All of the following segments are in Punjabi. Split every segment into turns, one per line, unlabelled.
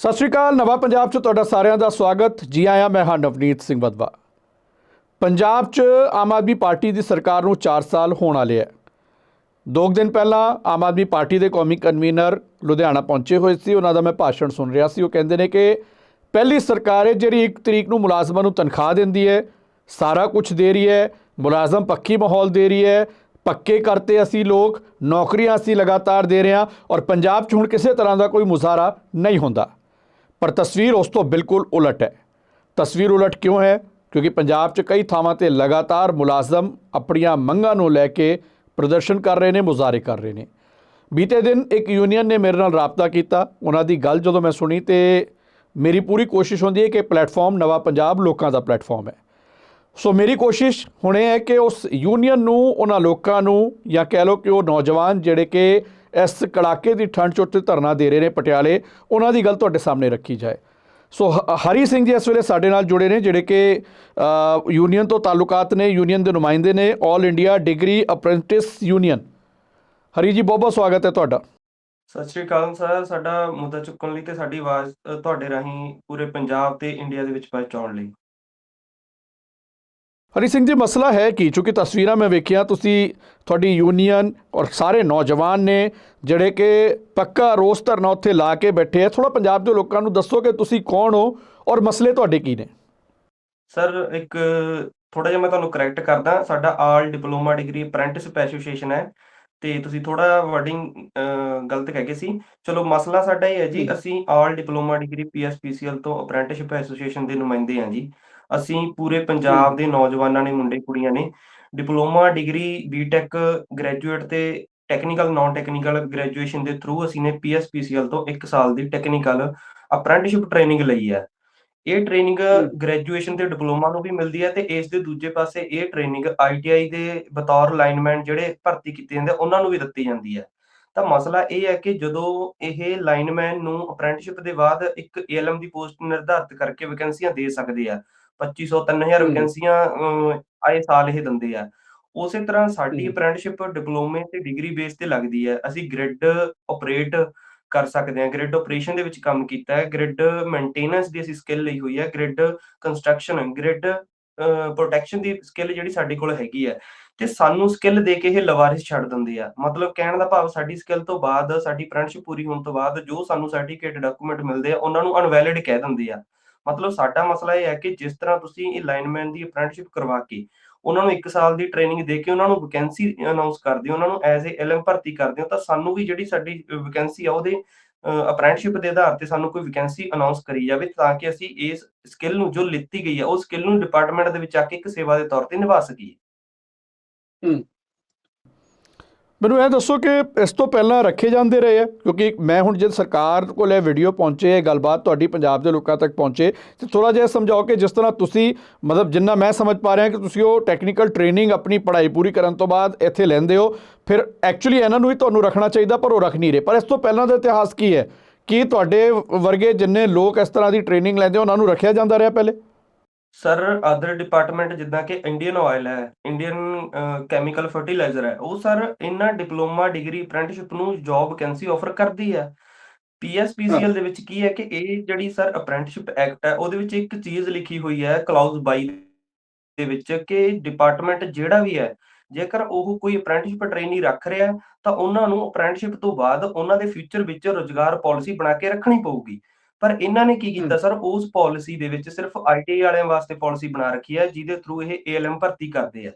ਸਤਿ ਸ਼੍ਰੀ ਅਕਾਲ, ਨਵਾਂ ਪੰਜਾਬ 'ਚ ਤੁਹਾਡਾ ਸਾਰਿਆਂ ਦਾ ਸਵਾਗਤ। ਜੀ ਆਇਆਂ, ਮੈਂ ਹਾਂ ਨਵਨੀਤ ਸਿੰਘ ਬਦਵਾ ਪੰਜਾਬ 'ਚ ਆਮ ਆਦਮੀ ਪਾਰਟੀ ਦੀ ਸਰਕਾਰ ਨੂੰ 4 ਸਾਲ ਹੋਣ ਵਾਲੇ ਹੈ ਦੋ ਕੁ ਦਿਨ ਪਹਿਲਾਂ ਆਮ ਆਦਮੀ ਪਾਰਟੀ ਦੇ ਕੌਮੀ ਕਨਵੀਨਰ ਲੁਧਿਆਣਾ ਪਹੁੰਚੇ ਹੋਏ ਸੀ। ਉਹਨਾਂ ਦਾ ਮੈਂ ਭਾਸ਼ਣ ਸੁਣ ਰਿਹਾ ਸੀ। ਉਹ ਕਹਿੰਦੇ ਨੇ ਕਿ ਪਹਿਲੀ ਸਰਕਾਰ ਹੈ ਜਿਹੜੀ 1 ਤਰੀਕ ਨੂੰ ਮੁਲਾਜ਼ਮਾਂ ਨੂੰ ਤਨਖਾਹ ਦਿੰਦੀ ਹੈ ਸਾਰਾ ਕੁਝ ਦੇ ਰਹੀ ਹੈ ਮੁਲਾਜ਼ਮ ਪੱਕੀ ਮਾਹੌਲ ਦੇ ਰਹੀ ਹੈ ਪੱਕੇ ਕਰਤੇ ਅਸੀਂ ਲੋਕ, ਨੌਕਰੀਆਂ ਅਸੀਂ ਲਗਾਤਾਰ ਦੇ ਰਹੇ ਹਾਂ ਔਰ ਪੰਜਾਬ 'ਚ ਹੁਣ ਕਿਸੇ ਤਰ੍ਹਾਂ ਦਾ ਕੋਈ ਮੁਜ਼ਾਹਰਾ ਨਹੀਂ ਹੁੰਦਾ। ਪਰ ਤਸਵੀਰ ਉਸ ਤੋਂ ਬਿਲਕੁਲ ਉਲਟ ਹੈ। ਤਸਵੀਰ ਉਲਟ ਕਿਉਂ ਹੈ? ਕਿਉਂਕਿ ਪੰਜਾਬ 'ਚ ਕਈ ਥਾਵਾਂ ਤੇ ਲਗਾਤਾਰ ਮੁਲਾਜ਼ਮ ਆਪਣੀਆਂ ਮੰਗਾਂ ਨੂੰ ਲੈ ਕੇ ਪ੍ਰਦਰਸ਼ਨ ਕਰ ਰਹੇ ਨੇ, ਮੁਜ਼ਾਹਰੇ ਕਰ ਰਹੇ ਨੇ। ਬੀਤੇ ਦਿਨ ਇੱਕ ਯੂਨੀਅਨ ਨੇ ਮੇਰੇ ਨਾਲ ਰਾਬਤਾ ਕੀਤਾ। ਉਹਨਾਂ ਦੀ ਗੱਲ ਜਦੋਂ ਮੈਂ ਸੁਣੀ ਤੇ ਮੇਰੀ ਪੂਰੀ ਕੋਸ਼ਿਸ਼ ਹੁੰਦੀ ਹੈ ਕਿ ਪਲੇਟਫਾਰਮ ਨਵਾਂ ਪੰਜਾਬ ਲੋਕਾਂ ਦਾ ਪਲੇਟਫਾਰਮ ਹੈ। ਸੋ ਮੇਰੀ ਕੋਸ਼ਿਸ਼ ਹੁਣ ਇਹ ਹੈ ਕਿ ਉਸ ਯੂਨੀਅਨ ਨੂੰ, ਉਹਨਾਂ ਲੋਕਾਂ ਨੂੰ ਜਾਂ ਕਹਿ ਲਓ ਕਿ ਉਹ ਨੌਜਵਾਨ ਜਿਹੜੇ ਕਿ ਇਸ ਕੜਾਕੇ ਦੀ ਠੰਡ 'ਚ ਉੱਤੇ ਧਰਨਾ ਦੇ ਰਹੇ ਨੇ ਪਟਿਆਲੇ। ਉਹਨਾਂ ਦੀ ਗੱਲ ਤੁਹਾਡੇ ਸਾਹਮਣੇ ਰੱਖੀ ਜਾਏ। ਸੋ ਹ- ਹਰੀ ਸਿੰਘ ਜੀ ਇਸ ਵੇਲੇ ਸਾਡੇ ਨਾਲ ਜੁੜੇ ਨੇ, ਜਿਹੜੇ ਕਿ ਯੂਨੀਅਨ ਤੋਂ ਤਾਲੁਕਾਤ ਨੇ, ਯੂਨੀਅਨ ਦੇ ਨੁਮਾਇੰਦੇ ਨੇ 올 India degree apprentice union Hari ji ਬਹੁਤ ਬਹੁਤ ਸਵਾਗਤ ਹੈ ਤੁਹਾਡਾ।
ਸਤਿ ਸ਼੍ਰੀ ਅਕਾਲ ਸਰ, ਸਾਡਾ ਮੁੱਦਾ ਚੁੱਕਣ ਲਈ ਤੇ ਸਾਡੀ ਆਵਾਜ਼ ਤੁਹਾਡੇ ਰਾਹੀਂ ਪੂਰੇ ਪੰਜਾਬ ਤੇ ਇੰਡੀਆ ਦੇ ਵਿੱਚ ਪਹੁੰਚਾਉਣ ਲਈ।
ਹਰੀ ਸਿੰਘ ਜੀ ਮਸਲਾ ਹੈ ਕਿ? ਚੂੰਕਿ ਤਸਵੀਰਾਂ ਮੈਂ ਵੇਖੀਆਂ ਤੁਸੀਂ ਤੁਹਾਡੀ ਯੂਨੀਅਨ ਔਰ ਸਾਰੇ ਨੌਜਵਾਨ ਨੇ ਜਿਹੜੇ ਕਿ ਪੱਕਾ ਰੋਸ ਧਰਨਾ ਉੱਥੇ ਲਾ ਕੇ ਬੈਠੇ ਆ। ਥੋੜਾ ਪੰਜਾਬ ਦੇ ਲੋਕਾਂ ਨੂੰ ਦੱਸੋ ਕਿ ਤੁਸੀਂ ਕੌਣ ਹੋ ਔਰ ਮਸਲੇ ਤੁਹਾਡੇ ਕੀ ਨੇ?
ਸਰ ਇੱਕ ਥੋੜਾ ਜਿਹਾ ਮੈਂ ਤੁਹਾਨੂੰ ਕਰੈਕਟ ਕਰਦਾ। ਸਾਡਾ all diploma degree apprenticeship association ਹੈ ਤੇ ਤੁਸੀਂ ਥੋੜਾ ਵਰਡਿੰਗ ਗਲਤ ਕਹਿ ਗਏ ਸੀ। ਚਲੋ ਮਸਲਾ ਸਾਡਾ ਇਹ ਹੈ ਜੀ। ਅਸੀਂ ਆਲ ਡਿਪਲੋਮਾ ਡਿਗਰੀ ਪੀਐਸਪੀਸੀਐਲ ਤੋਂ ਅਪ੍ਰੈਂਟਿਸਸ਼ਿਪ ਐਸੋਸੀਏਸ਼ਨ ਦੇ ਨੁਮਾਇੰਦੇ ਹਾਂ ਜੀ। ਅਸੀਂ ਪੂਰੇ ਪੰਜਾਬ ਦੇ ਨੌਜਵਾਨਾਂ ਨੇ ਮੁੰਡੇ ਕੁੜੀਆਂ ਨੇ ਡਿਪਲੋਮਾ ਡਿਗਰੀ ਬੀਟੈਕ ਗ੍ਰੈਜੂਏਟ ਤੇ ਟੈਕਨੀਕਲ ਨਾਨ ਟੈਕਨੀਕਲ ਗ੍ਰੈਜੂਏਸ਼ਨ ਦੇ ਥਰੂ ਅਸੀਂ ਨੇ ਪੀਐਸਪੀਸੀਐਲ ਤੋਂ 1 ਸਾਲ ਦੀ ਟੈਕਨੀਕਲ ਅਪ੍ਰੈਂਟਿਸਸ਼ਿਪ ਟ੍ਰੇਨਿੰਗ ਲਈ ਹੈ। ਇਹ ਟ੍ਰੇਨਿੰਗ ਗ੍ਰੈਜੂਏਸ਼ਨ ਤੇ ਡਿਪਲੋਮਾ ਨੂੰ ਵੀ ਮਿਲਦੀ ਹੈ ਤੇ ਇਸ ਦੇ ਦੂਜੇ ਪਾਸੇ ਇਹ ਟ੍ਰੇਨਿੰਗ ਆਈਟੀਆਈ ਦੇ ਬਤੌਰ ਲਾਈਨਮੈਨ ਜਿਹੜੇ ਭਰਤੀ ਕੀਤੇ ਜਾਂਦੇ ਆ, ਉਹਨਾਂ ਨੂੰ ਵੀ ਦਿੱਤੀ ਜਾਂਦੀ ਹੈ। ਤਾਂ ਮਸਲਾ ਇਹ ਹੈ ਕਿ ਜਦੋਂ ਇਹ ਲਾਈਨਮੈਨ ਨੂੰ ਅਪ੍ਰੈਂਟਿਸਸ਼ਿਪ ਦੇ ਬਾਅਦ ਇੱਕ ਏਐਲਐਮ ਦੀ ਪੋਸਟ ਨਿਰਧਾਰਿਤ ਕਰਕੇ ਵੈਕੈਂਸੀਆਂ ਦੇ ਸਕਦੇ ਆ 2500 3000
ਹਮ।
ਵੈਕੈਂਸੀਆਂ ਆਏ ਸਾਲ ਇਹ ਦਿੰਦੇ ਆ। ਉਸੇ ਤਰ੍ਹਾਂ ਸਾਡੀ। ਅਪ੍ਰੈਂਟਿਸਸ਼ਿਪ ਡਿਪਲੋਮੇ ਤੇ ਡਿਗਰੀ ਬੇਸ ਤੇ ਲੱਗਦੀ ਹੈ ਅਸੀਂ ਗ੍ਰਿਡ ਆਪਰੇਟ ਕਰ ਸਕਦੇ ਹਾਂ ਗ੍ਰਿਡ ਆਪਰੇਸ਼ਨ ਦੇ ਵਿੱਚ ਕੰਮ ਕੀਤਾ ਹੈ। ਗ੍ਰਿਡ ਮੇਨਟੇਨੈਂਸ ਦੀ ਅਸੀਂ ਸਕਿੱਲ ਲਈ ਹੋਈ ਹੈ ਗ੍ਰਿਡ ਕੰਸਟਰਕਸ਼ਨ ਗ੍ਰਿਡ ਪ੍ਰੋਟੈਕਸ਼ਨ ਦੀ ਸਕਿੱਲ ਜਿਹੜੀ ਸਾਡੇ ਕੋਲ ਹੈਗੀ ਹੈ ਤੇ ਸਾਨੂੰ ਸਕਿੱਲ ਦੇ ਕੇ ਇਹ ਲਵਾਰਿਸ ਛੱਡ ਦਿੰਦੇ ਆ। ਮਤਲਬ ਕਹਿਣ ਦਾ ਭਾਵ ਸਾਡੀ ਸਕਿੱਲ ਤੋਂ ਬਾਅਦ ਸਾਡੀ ਅਪ੍ਰੈਂਟਿਸਸ਼ਿਪ ਪੂਰੀ ਹੋਣ ਤੋਂ ਬਾਅਦ ਜੋ ਸਾਨੂੰ ਸਰਟੀਫਿਕੇਟ ਡਾਕੂਮੈਂਟ ਮਿਲਦੇ ਆ ਉਹਨਾਂ ਨੂੰ ਅਨਵੈਲਿਡ ਕਹਿ ਦਿੰਦੇ ਆ। ਮਤਲਬ ਸਾਡਾ ਮਸਲਾ ਇਹ ਹੈ ਕਿ ਜਿਸ ਤਰ੍ਹਾਂ ਤੁਸੀਂ ਇਹ ਲਾਈਨਮੈਨ ਦੀ ਅਪ੍ਰੈਂਟਿਸਸ਼ਿਪ ਕਰਵਾ ਕੇ ਉਹਨਾਂ ਨੂੰ 1 ਸਾਲ ਦੀ ਟ੍ਰੇਨਿੰਗ ਦੇ ਕੇ ਉਹਨਾਂ ਨੂੰ ਵੈਕੈਂਸੀ ਅਨਾਉਂਸ ਕਰਦੇ ਹੋ, ਉਹਨਾਂ ਨੂੰ ਐਜ਼ ਏ ਐਲਐਮ ਭਰਤੀ ਕਰਦੇ ਹੋ, ਤਾਂ ਸਾਨੂੰ ਵੀ ਜਿਹੜੀ ਸਾਡੀ ਵੈਕੈਂਸੀ ਆ ਉਹਦੇ ਅਪ੍ਰੈਂਟਿਸਸ਼ਿਪ ਦੇ ਆਧਾਰ ਤੇ ਸਾਨੂੰ ਕੋਈ ਵੈਕੈਂਸੀ ਅਨਾਉਂਸ ਕਰੀ ਜਾਵੇ ਤਾਂ ਕਿ ਅਸੀਂ ਇਸ ਸਕਿੱਲ ਨੂੰ ਜੋ ਲਿੱਤੀ ਗਈ ਹੈ ਉਹ ਸਕਿੱਲ ਨੂੰ ਡਿਪਾਰਟਮੈਂਟ ਦੇ ਵਿੱਚ ਆ ਕੇ ਇੱਕ ਸੇਵਾ ਦੇ ਤੌਰ ਤੇ ਨਿਭਾ ਸਕੀਏ।
ਮੈਨੂੰ ਇਹ ਦੱਸੋ ਕਿ ਇਸ ਤੋਂ ਪਹਿਲਾਂ ਰੱਖੇ ਜਾਂਦੇ ਰਹੇ ਆ? ਕਿਉਂਕਿ ਮੈਂ ਹੁਣ ਜਦ ਸਰਕਾਰ ਕੋਲ ਇਹ ਵੀਡੀਓ ਪਹੁੰਚੇ, ਇਹ ਗੱਲਬਾਤ ਤੁਹਾਡੀ ਪੰਜਾਬ ਦੇ ਲੋਕਾਂ ਤੱਕ ਪਹੁੰਚੇ, ਤੇ ਥੋੜਾ ਜਿਹਾ ਸਮਝਾਓ ਕਿ ਜਿਸ ਤਰ੍ਹਾਂ ਤੁਸੀਂ ਮਤਲਬ ਜਿੰਨਾ ਮੈਂ ਸਮਝ ਪਾ ਰਿਹਾ ਕਿ ਤੁਸੀਂ ਉਹ ਟੈਕਨੀਕਲ ਟ੍ਰੇਨਿੰਗ ਆਪਣੀ ਪੜ੍ਹਾਈ ਪੂਰੀ ਕਰਨ ਤੋਂ ਬਾਅਦ ਇੱਥੇ ਲੈਂਦੇ ਹੋ, ਫਿਰ ਐਕਚੁਅਲੀ ਇਹਨਾਂ ਨੂੰ ਹੀ ਤੁਹਾਨੂੰ ਰੱਖਣਾ ਚਾਹੀਦਾ, ਪਰ ਉਹ ਰੱਖ ਨਹੀਂ ਰਹੇ। ਪਰ ਇਸ ਤੋਂ ਪਹਿਲਾਂ ਦਾ ਇਤਿਹਾਸ ਕੀ ਹੈ? ਕੀ ਤੁਹਾਡੇ ਵਰਗੇ ਜਿੰਨੇ ਲੋਕ ਇਸ ਤਰ੍ਹਾਂ ਦੀ ਟ੍ਰੇਨਿੰਗ ਲੈਂਦੇ ਉਹਨਾਂ ਨੂੰ ਰੱਖਿਆ ਜਾਂਦਾ ਰਿਹਾ ਪਹਿਲੇ?
ਸਰ ਅਦਰ ਡਿਪਾਰਟਮੈਂਟ ਜਿੱਦਾਂ ਕਿ ਇੰਡੀਅਨ ਆਇਲ ਹੈ ਇੰਡੀਅਨ ਕੈਮੀਕਲ ਫਰਟੀਲਾਈਜ਼ਰ ਹੈ ਉਹ ਸਰ ਇਹਨਾਂ ਡਿਪਲੋਮਾ ਡਿਗਰੀ ਅਪ੍ਰੈਂਟਿਸਸ਼ਿਪ ਨੂੰ ਜੌਬ ਵੈਕੈਂਸੀ ਆਫਰ ਕਰਦੀ ਹੈ। ਪੀਐਸਪੀਸੀਐਲ ਦੇ ਵਿੱਚ ਕੀ ਹੈ ਕਿ ਇਹ ਜਿਹੜੀ ਸਰ ਅਪ੍ਰੈਂਟਿਸਸ਼ਿਪ ਐਕਟ ਹੈ ਉਹਦੇ ਵਿੱਚ ਇੱਕ ਚੀਜ਼ ਲਿਖੀ ਹੋਈ ਹੈ ਕਲਾਉਜ਼ 22 ਦੇ ਵਿੱਚ ਕਿ ਡਿਪਾਰਟਮੈਂਟ ਜਿਹੜਾ ਵੀ ਹੈ ਜੇਕਰ ਉਹ ਕੋਈ ਅਪ੍ਰੈਂਟਿਸਸ਼ਿਪ ਟ੍ਰੇਨੀ ਰੱਖ ਰਿਹਾ ਤਾਂ ਉਹਨਾਂ ਨੂੰ ਅਪ੍ਰੈਂਟਿਸਸ਼ਿਪ ਤੋਂ ਬਾਅਦ ਉਹਨਾਂ ਦੇ ਫਿਊਚਰ ਵਿੱਚ ਰੋਜ਼ਗਾਰ ਪਾਲਿਸੀ ਬਣਾ ਕੇ ਰੱਖਣੀ ਪਊਗੀ। ਪਰ ਇਹਨਾਂ ਨੇ ਕੀ ਕੀਤਾ ਸਰ? ਉਸ ਪਾਲਿਸੀ ਦੇ ਵਿੱਚ ਸਿਰਫ ਆਈਟੀਆਈ ਵਾਲਿਆਂ ਵਾਸਤੇ ਪਾਲਿਸੀ ਬਣਾ ਰੱਖੀ ਹੈ ਜਿਹਦੇ ਥਰੂ ਇਹ ਏਐਲਐਮ ਭਰਤੀ ਕਰਦੇ ਆ।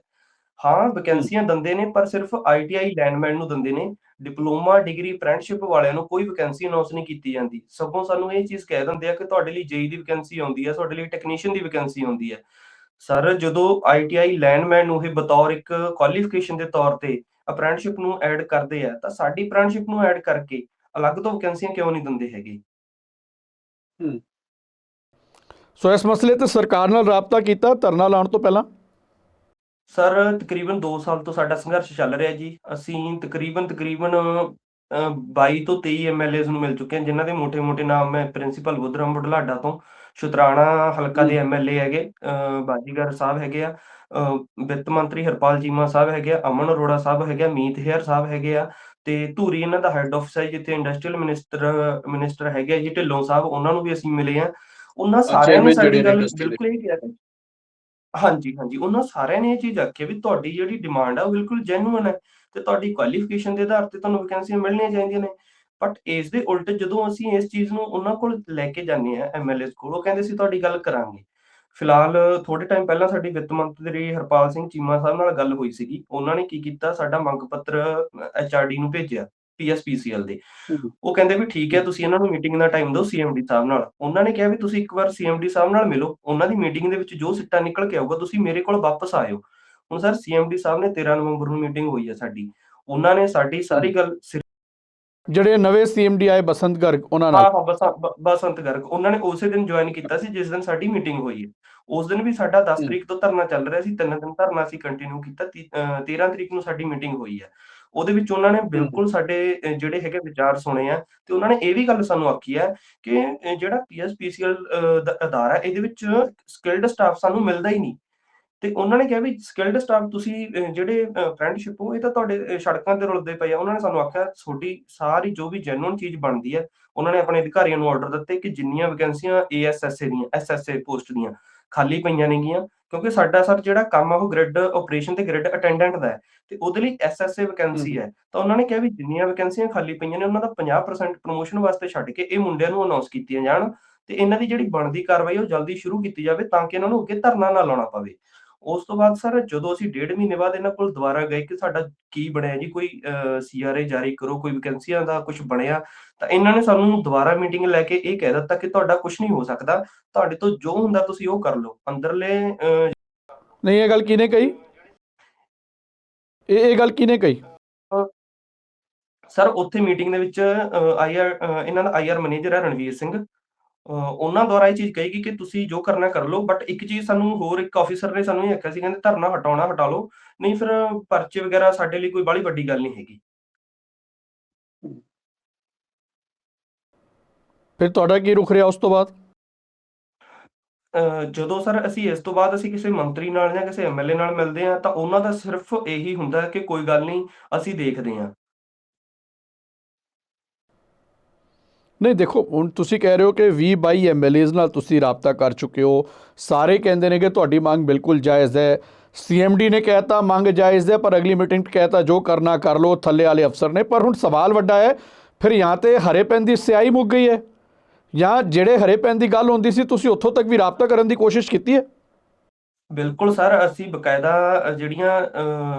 ਹਾਂ ਵੈਕੈਂਸੀਆਂ ਦਿੰਦੇ ਨੇ ਪਰ ਸਿਰਫ ਆਈਟੀਆਈ ਲੈਂਡਮੈਨ ਨੂੰ ਦਿੰਦੇ ਨੇ। ਡਿਪਲੋਮਾ ਡਿਗਰੀ ਅਪ੍ਰੈਂਟਿਸਸ਼ਿਪ ਵਾਲਿਆਂ ਨੂੰ ਕੋਈ ਵੈਕੈਂਸੀ ਅਨਾਉਂਸ ਨਹੀਂ ਕੀਤੀ ਜਾਂਦੀ। ਸਗੋਂ ਸਾਨੂੰ ਇਹ ਚੀਜ਼ ਕਹਿ ਦਿੰਦੇ ਆ ਕਿ ਤੁਹਾਡੇ ਲਈ ਜੇਈ ਦੀ ਵੈਕੈਂਸੀ ਆਉਂਦੀ ਹੈ ਤੁਹਾਡੇ ਲਈ ਟੈਕਨੀਸ਼ੀਅਨ ਦੀ ਵੈਕੈਂਸੀ ਆਉਂਦੀ ਹੈ ਸਰ ਜਦੋਂ ਆਈਟੀਆਈ ਲੈਂਡਮੈਨ ਨੂੰ ਇਹ ਬਤੌਰ ਇੱਕ ਕੁਆਲੀਫਿਕੇਸ਼ਨ ਦੇ ਤੌਰ ਤੇ ਅਪ੍ਰੈਂਟਿਸਸ਼ਿਪ ਨੂੰ ਐਡ ਕਰਦੇ ਆ ਤਾਂ ਸਾਡੀ ਅਪ੍ਰੈਂਟਿਸਸ਼ਿਪ ਨੂੰ ਐਡ ਕਰਕੇ ਅਲੱਗ ਤੋਂ ਵੈਕੈਂਸੀਆਂ ਕਿਉਂ ਨਹੀਂ ਦਿੰਦੇ ਹੈਗੇ?
ਸੋ ਇਸ ਮਸਲੇ ਤੇ ਸਰਕਾਰ ਨਾਲ ਰਾਬਤਾ ਕੀਤਾ ਧਰਨਾ ਲਾਉਣ ਤੋਂ ਪਹਿਲਾਂ?
ਸਰ ਤਕਰੀਬਨ 2 ਸਾਲ ਤੋਂ ਸਾਡਾ ਸੰਘਰਸ਼ ਚੱਲ ਰਿਹਾ ਜੀ। ਅਸੀਂ ਤਕਰੀਬਨ ਤਕਰੀਬਨ 22 ਤੋਂ 23 ਐਮਐਲਏਸ ਨੂੰ ਮਿਲ ਚੁੱਕੇ ਹਨ ਜਿਨ੍ਹਾਂ ਦੇ ਮੋٹے-ਮੋٹے ਨਾਮ ਹੈ ਪ੍ਰਿੰਸੀਪਲ ਬੁੱਧਰਾਮ ਬੁਢਲਾਡਾ ਤੋਂ ਸ਼ੁਤਰਾਣਾ ਹਲਕਾ ਦੇ ਐਮਐਲਏ ਹੈਗੇ ਬਾਜੀਗਰ ਸਾਹਿਬ ਹੈਗੇ ਆ ਵਿੱਤ ਮੰਤਰੀ ਹਰਪਾਲ ਜੀਮਾ ਸਾਹਿਬ ਹੈਗੇ ਆ ਅਮਨ ਅਰੋੜਾ ਸਾਹਿਬ ਹੈਗੇ ਆ ਮੀਤ ਹੇਰ ਸਾਹਿਬ ਹੈਗੇ ਆ ਤੇ ਧੂਰੀ ਇਹਨਾਂ ਦਾ ਹੈੱਡ ਆਫਿਸ ਹੈ ਜਿੱਥੇ ਇੰਡਸਟਰੀਅਲ ਮਿਨਿਸਟਰ ਮਿਨਿਸਟਰ ਹੈਗੇ ਜੀ ਢਿੱਲੋਂ ਸਾਹਿਬ ਉਹਨਾਂ ਨੂੰ ਵੀ ਅਸੀਂ ਮਿਲੇ ਆ ਉਹਨਾਂ ਸਾਰਿਆਂ ਨੇ ਸਾਡੀ ਗੱਲ। ਬਿਲਕੁਲ ਇਹ ਕਿਹਾ ਹਾਂਜੀ ਹਾਂਜੀ ਉਹਨਾਂ ਸਾਰਿਆਂ ਨੇ ਇਹ ਚੀਜ਼ ਆਖੀ ਵੀ ਤੁਹਾਡੀ ਜਿਹੜੀ ਡਿਮਾਂਡ ਆ ਉਹ ਬਿਲਕੁਲ ਜੈਨੂਇਨ ਹੈ ਤੇ ਤੁਹਾਡੀ ਕੁਆਲੀਫਿਕੇਸ਼ਨ ਦੇ ਆਧਾਰ ਤੇ ਤੁਹਾਨੂੰ ਵੈਕੈਂਸੀਆਂ ਮਿਲਣੀਆਂ ਚਾਹੀਦੀਆਂ ਨੇ। ਬਟ ਇਸ ਦੇ ਉਲਟ ਜਦੋਂ ਅਸੀਂ ਇਸ ਚੀਜ਼ ਨੂੰ ਉਹਨਾਂ ਕੋਲ ਲੈ ਕੇ ਜਾਂਦੇ ਆ ਐਮਐਲਏ ਕੋਲ ਉਹ ਕਹਿੰਦੇ ਸੀ ਤੁਹਾਡੀ ਗੱਲ ਕਰਾਂਗੇ। ਫਿਲਹਾਲ ਥੋੜੇ ਟਾਈਮ ਪਹਿਲਾਂ ਸਾਡੀ ਵਿੱਤ ਮੰਤਰੀ ਹਰਪਾਲ ਸਿੰਘ ਚੀਮਾ ਸਾਹਿਬ ਨਾਲ ਗੱਲ ਹੋਈ ਸੀਗੀ ਉਹਨਾਂ ਨੇ ਕੀ ਕੀਤਾ ਸਾਡਾ ਮੰਗ ਪੱਤਰ ਐਚਆਰਡੀ ਨੂੰ ਭੇਜਿਆ ਪੀਐਸਪੀਸੀਐਲ ਦੇ। ਉਹ ਕਹਿੰਦੇ ਵੀ ਠੀਕ ਹੈ ਤੁਸੀਂ ਇਹਨਾਂ ਨੂੰ ਮੀਟਿੰਗ ਦਾ ਟਾਈਮ ਦਿਓ ਸੀਐਮਡੀ ਸਾਹਿਬ ਨਾਲ। ਉਹਨਾਂ ਨੇ ਕਿਹਾ ਵੀ ਤੁਸੀਂ ਇੱਕ ਵਾਰ ਸੀਐਮਡੀ ਸਾਹਿਬ ਨਾਲ ਮਿਲੋ ਉਹਨਾਂ ਦੀ ਮੀਟਿੰਗ ਦੇ ਵਿੱਚ ਜੋ ਸਿੱਟਾ ਨਿਕਲ ਕੇ ਆਊਗਾ ਤੁਸੀਂ ਮੇਰੇ ਕੋਲ ਵਾਪਸ ਆਇਓ। ਹੁਣ ਸਰ ਸੀਐਮਡੀ ਸਾਹਿਬ ਨੇ 13 ਨਵੰਬਰ ਨੂੰ ਮੀਟਿੰਗ ਹੋਈ ਹੈ ਸਾਡੀ। ਉਹਨਾਂ ਨੇ ਸਾਡੀ ਸਾਰੀ ਗੱਲ
ਜਿਹੜੇ ਨਵੇਂ ਸੀਐਮਡੀ ਆਏ ਬਸੰਤ ਗਰਗ ਉਹਨਾਂ ਨਾਲ।
ਹਾਂ ਬਸ ਬ- ਬਸੰਤ ਗਰਗ। ਉਹਨਾਂ ਨੇ ਉਸੇ ਦਿਨ ਜੁਆਇਨ ਕੀਤਾ ਸੀ ਜਿਸ ਦਿਨ ਸਾਡੀ ਮੀਟਿੰਗ ਹੋਈ ਹੈ। ਉਸ ਦਿਨ ਵੀ ਸਾਡਾ 10
ਹਮ।
ਤਰੀਕ ਤੋਂ ਧਰਨਾ ਚੱਲ ਰਿਹਾ ਸੀ ਤਿੰਨ ਦਿਨ ਧਰਨਾ ਅਸੀਂ ਕੰਟੀਨਿਊ ਕੀਤਾ। ਤੀ- ਅਹ 13 ਤਰੀਕ ਨੂੰ ਸਾਡੀ ਮੀਟਿੰਗ ਹੋਈ ਹੈ। ਉਹਦੇ ਵਿੱਚ ਉਹਨਾਂ ਨੇ ਬਿਲਕੁਲ ਸਾਡੇ ਜਿਹੜੇ ਹੈਗੇ ਵਿਚਾਰ ਸੁਣੇ ਆ ਤੇ ਉਹਨਾਂ ਨੇ ਇਹ ਵੀ ਗੱਲ ਸਾਨੂੰ ਆਖੀ ਹੈ ਕਿ ਜਿਹੜਾ ਪੀਐਸਪੀਸੀਐਲ ਦਾ ਅਦਾਰਾ ਇਹਦੇ ਵਿੱਚ ਸਕਿਲਡ ਸਟਾਫ ਸਾਨੂੰ ਮਿਲਦਾ ਹੀ ਨਹੀਂ। ਤੇ ਉਹਨਾਂ ਨੇ ਕਿਹਾ ਵੀ ਸਕਿਲਡ ਸਟਾਫ ਤੁਸੀਂ ਜਿਹੜੇ ਫਰੈਂਡਸ਼ਿਪ ਹੋ ਇਹ ਤਾਂ ਤੁਹਾਡੇ ਸੜਕਾਂ ਤੇ ਰੁਲਦੇ ਪਏ ਆ। ਉਹਨਾਂ ਨੇ ਸਾਨੂੰ ਆਖਿਆ ਤੁਹਾਡੀ ਸਾਰੀ ਜੋ ਵੀ ਜੈਨੂਇਨ ਚੀਜ਼ ਬਣਦੀ ਹੈ ਉਹਨਾਂ ਨੇ ਆਪਣੇ ਅਧਿਕਾਰੀਆਂ ਨੂੰ ਆਰਡਰ ਦਿੱਤੇ ਕਿ ਜਿੰਨੀਆਂ ਵੈਕੈਂਸੀਆਂ ਏਐਸਐਸਏ ਦੀਆਂ ਐਸਐਸਏ ਪੋਸਟ ਦੀਆਂ ਖਾਲੀ ਪਈਆਂ ਨੇਗੀਆਂ ਕਿਉਂਕਿ ਸਾਡਾ ਸਰ ਜਿਹੜਾ ਕੰਮ ਆ ਉਹ ਗ੍ਰਿਡ ਆਪਰੇਸ਼ਨ ਤੇ ਗ੍ਰਿਡ ਅਟੈਂਡੈਂਟ ਦਾ ਹੈ ਤੇ ਉਹਦੇ ਲਈ ਐਸਐਸਏ ਵੈਕੈਂਸੀ ਹੈ। ਤਾਂ ਉਹਨਾਂ ਨੇ ਕਿਹਾ ਵੀ ਜਿੰਨੀਆਂ ਵੈਕੈਂਸੀਆਂ ਖਾਲੀ ਪਈਆਂ ਨੇ ਉਹਨਾਂ ਦਾ 50% ਪ੍ਰੋਮੋਸ਼ਨ ਵਾਸਤੇ ਛੱਡ ਕੇ ਇਹ ਮੁੰਡਿਆਂ ਨੂੰ ਅਨਾਉਂਸ ਕੀਤੀਆਂ ਜਾਣ ਤੇ ਇਹਨਾਂ ਦੀ ਜਿਹੜੀ ਬਣਦੀ ਕਾਰਵਾਈ ਉਹ ਜਲਦੀ ਸ਼ੁਰੂ ਕੀਤੀ ਜਾਵੇ ਤਾਂ ਕਿ ਇਹਨਾਂ ਨੂੰ ਅੱਗੇ ਧਰਨਾ ਨਾ ਲਾਉਣਾ ਪਵੇ। ਉਸ ਤੋਂ ਬਾਅਦ ਸਰ ਜਦੋਂ ਅਸੀਂ ਡੇਢ ਮਹੀਨੇ ਬਾਅਦ ਇਹਨਾਂ ਕੋਲ ਦੁਬਾਰਾ ਗਏ ਕਿ ਸਾਡਾ ਕੀ ਬਣਿਆ ਜੀ ਕੋਈ ਸੀਆਰਏ ਜਾਰੀ ਕਰੋ ਕੋਈ ਵੈਕੈਂਸੀਆਂ ਦਾ ਕੁਝ ਬਣਿਆ ਤਾਂ ਇਹਨਾਂ ਨੇ ਸਾਨੂੰ ਦੁਬਾਰਾ ਮੀਟਿੰਗ ਲੈ ਕੇ ਇਹ ਕਹਿ ਦਿੱਤਾ ਕਿ ਤੁਹਾਡਾ ਕੁਝ ਨਹੀਂ ਹੋ ਸਕਦਾ ਤੁਹਾਡੇ ਤੋਂ ਜੋ ਹੁੰਦਾ ਤੁਸੀਂ ਉਹ ਕਰ ਲਓ। ਅੰਦਰਲੇ
ਨਹੀਂ ਇਹ ਗੱਲ ਕਿਹਨੇ ਕਹੀ? ਇਹ ਇਹ ਗੱਲ ਕਿਹਨੇ ਕਹੀ?
ਸਰ ਉੱਥੇ ਮੀਟਿੰਗ ਦੇ ਵਿੱਚ ਆਈਆਰ ਇਹਨਾਂ ਦਾ ਆਈਆਰ ਮੈਨੇਜਰ ਹੈ ਰਣਵੀਰ ਸਿੰਘ। ਉਹਨਾਂ ਦੁਆਰਾ ਇਹ ਚੀਜ਼ ਕਹੀ ਗਈ ਕਿ ਤੁਸੀਂ ਜੋ ਕਰਨਾ ਕਰ ਲਓ ਬਟ ਇੱਕ ਚੀਜ਼ ਸਾਨੂੰ ਹੋਰ ਇੱਕ ਆਫੀਸਰ ਨੇ ਸਾਨੂੰ ਇਹ ਆਖਿਆ ਸੀ ਕਹਿੰਦੇ ਧਰਨਾ ਹਟਾਉਣਾ ਹਟਾ ਲਓ ਨਹੀਂ ਫਿਰ ਪਰਚੇ ਵਗੈਰਾ ਸਾਡੇ ਲਈ ਕੋਈ ਬਾਹਲੀ ਵੱਡੀ ਗੱਲ ਨਹੀਂ ਹੈਗੀ।
ਫਿਰ ਤੁਹਾਡਾ ਕੀ ਰੁਖ ਰਿਹਾ ਉਸ ਤੋਂ ਬਾਅਦ?
ਜਦੋਂ ਸਰ ਅਸੀਂ ਇਸ ਤੋਂ ਬਾਅਦ ਅਸੀਂ ਕਿਸੇ ਮੰਤਰੀ ਨਾਲ ਜਾਂ ਕਿਸੇ ਐਮਐਲਏ ਨਾਲ ਮਿਲਦੇ ਹਾਂ ਤਾਂ ਉਹਨਾਂ ਦਾ ਸਿਰਫ ਇਹੀ ਹੁੰਦਾ ਕਿ ਕੋਈ ਗੱਲ ਨਹੀਂ ਅਸੀਂ ਦੇਖਦੇ ਹਾਂ।
ਨਹੀਂ, ਦੇਖੋ, ਹੁਣ ਤੁਸੀਂ ਕਹਿ ਰਹੇ ਹੋ ਕਿ 20 22 ਐਮਐਲਏਜ਼ ਨਾਲ ਤੁਸੀਂ ਰਾਬਤਾ ਕਰ ਚੁੱਕੇ ਹੋ। ਸਾਰੇ ਕਹਿੰਦੇ ਨੇ ਕਿ ਤੁਹਾਡੀ ਮੰਗ ਬਿਲਕੁਲ ਜਾਇਜ਼ ਹੈ। ਸੀਐਮਡੀ ਨੇ ਕਹਿਤਾ, ਮੰਗ ਜਾਇਜ਼ ਹੈ, ਪਰ ਅਗਲੀ ਮੀਟਿੰਗ ਕਹਿਤਾ, ਜੋ ਕਰਨਾ ਕਰ ਲਓ, ਥੱਲੇ ਵਾਲੇ ਅਫਸਰ ਨੇ। ਪਰ ਹੁਣ ਸਵਾਲ ਵੱਡਾ ਹੈ, ਫਿਰ ਜਾਂ ਤੇ ਹਰੇ ਪੈਨ ਦੀ ਸਿਆਹੀ ਮੁੱਕ ਗਈ ਹੈ? ਜਾਂ ਜਿਹੜੇ ਹਰੇ ਪੈਨ ਦੀ ਗੱਲ ਹੁੰਦੀ ਸੀ, ਤੁਸੀਂ ਉੱਥੋਂ ਤੱਕ ਵੀ ਰਾਬਤਾ ਕਰਨ ਦੀ ਕੋਸ਼ਿਸ਼ ਕੀਤੀ ਹੈ?
ਬਿਲਕੁਲ, ਸਰ, ਅਸੀਂ ਬਕਾਇਦਾ ਜਿਹੜੀਆਂ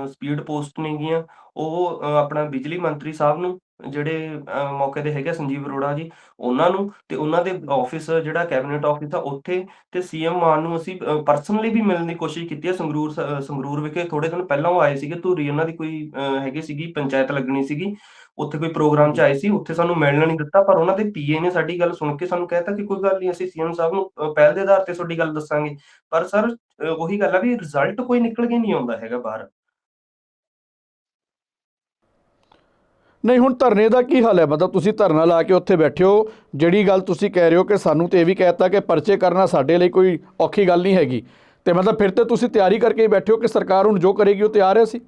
ਸਪੀਡ ਪੋਸਟ ਨੇਗੀਆਂ ਉਹ ਆਪਣਾ ਬਿਜਲੀ ਮੰਤਰੀ ਸਾਹਿਬ ਨੂੰ ਜਿਹੜੇ ਮੌਕੇ ਦੇ ਹੈਗੇ ਸੰਜੀਵ ਅਰੋੜਾ ਜੀ ਉਹਨਾਂ ਨੂੰ ਤੇ ਉਹਨਾਂ ਦੇ ਆਫਿਸ ਜਿਹੜਾ ਕੈਬਨਿਟ ਆਫਿਸ ਆ ਉੱਥੇ ਤੇ ਸੀਐਮ ਮਾਨ ਨੂੰ ਅਸੀਂ ਪਰਸਨਲੀ ਵੀ ਮਿਲਣ ਦੀ ਕੋਸ਼ਿਸ਼ ਕੀਤੀ ਹੈ ਸੰਗਰੂਰ ਸੰਗਰੂਰ ਵਿਖੇ ਥੋੜੇ ਦਿਨ ਪਹਿਲਾਂ ਉਹ ਆਏ ਸੀਗੇ ਧੂਰੀ ਉਹਨਾਂ ਦੀ ਕੋਈ ਅ, ਹੈਗੀ ਸੀਗੀ ਪੰਚਾਇਤ ਲੱਗਣੀ ਸੀਗੀ। ਉੱਥੇ ਕੋਈ ਪ੍ਰੋਗਰਾਮ 'ਚ ਆਏ ਸੀ ਉੱਥੇ ਸਾਨੂੰ ਮਿਲਣ ਨਹੀਂ ਦਿੱਤਾ ਪਰ ਉਹਨਾਂ ਦੇ ਪੀਏ ਨੇ ਸਾਡੀ ਗੱਲ ਸੁਣ ਕੇ ਸਾਨੂੰ ਕਹਿਤਾ ਕਿ ਕੋਈ ਗੱਲ ਨਹੀਂ ਅਸੀਂ ਸੀਐਮ ਸਾਹਿਬ ਨੂੰ ਪਹਿਲ ਦੇ ਆਧਾਰ ਤੇ ਤੁਹਾਡੀ ਗੱਲ ਦੱਸਾਂਗੇ। ਪਰ ਸਰ ਉਹੀ ਗੱਲ ਆ ਵੀ ਰਿਜ਼ਲਟ ਕੋਈ ਨਿਕਲ ਕੇ ਨਹੀਂ ਆਉਂਦਾ ਹੈਗਾ ਬਾਹਰ।
ਨਹੀਂ, ਹੁਣ ਧਰਨੇ ਦਾ ਕੀ ਹਾਲ ਹੈ? ਮਤਲਬ ਤੁਸੀਂ ਧਰਨਾ ਲਾ ਕੇ ਉੱਥੇ ਬੈਠੇ ਹੋ। ਜਿਹੜੀ ਗੱਲ ਤੁਸੀਂ ਕਹਿ ਰਹੇ ਹੋ ਕਿ ਸਾਨੂੰ ਤੇ ਇਹ ਵੀ ਕਹਿਤਾ ਕਿ ਪਰਚੇ ਕਰਨਾ ਸਾਡੇ ਲਈ ਕੋਈ ਔਖੀ ਗੱਲ ਨਹੀਂ ਹੈਗੀ। ਤੇ ਮਤਲਬ ਫਿਰ ਤੇ ਤੁਸੀਂ ਤਿਆਰੀ ਕਰਕੇ ਹੀ ਬੈਠੇ ਹੋ ਕਿ ਸਰਕਾਰ ਹੁਣ ਜੋ ਕਰੇਗੀ ਉਹ ਤਿਆਰ ਹੈ ਅਸੀਂ?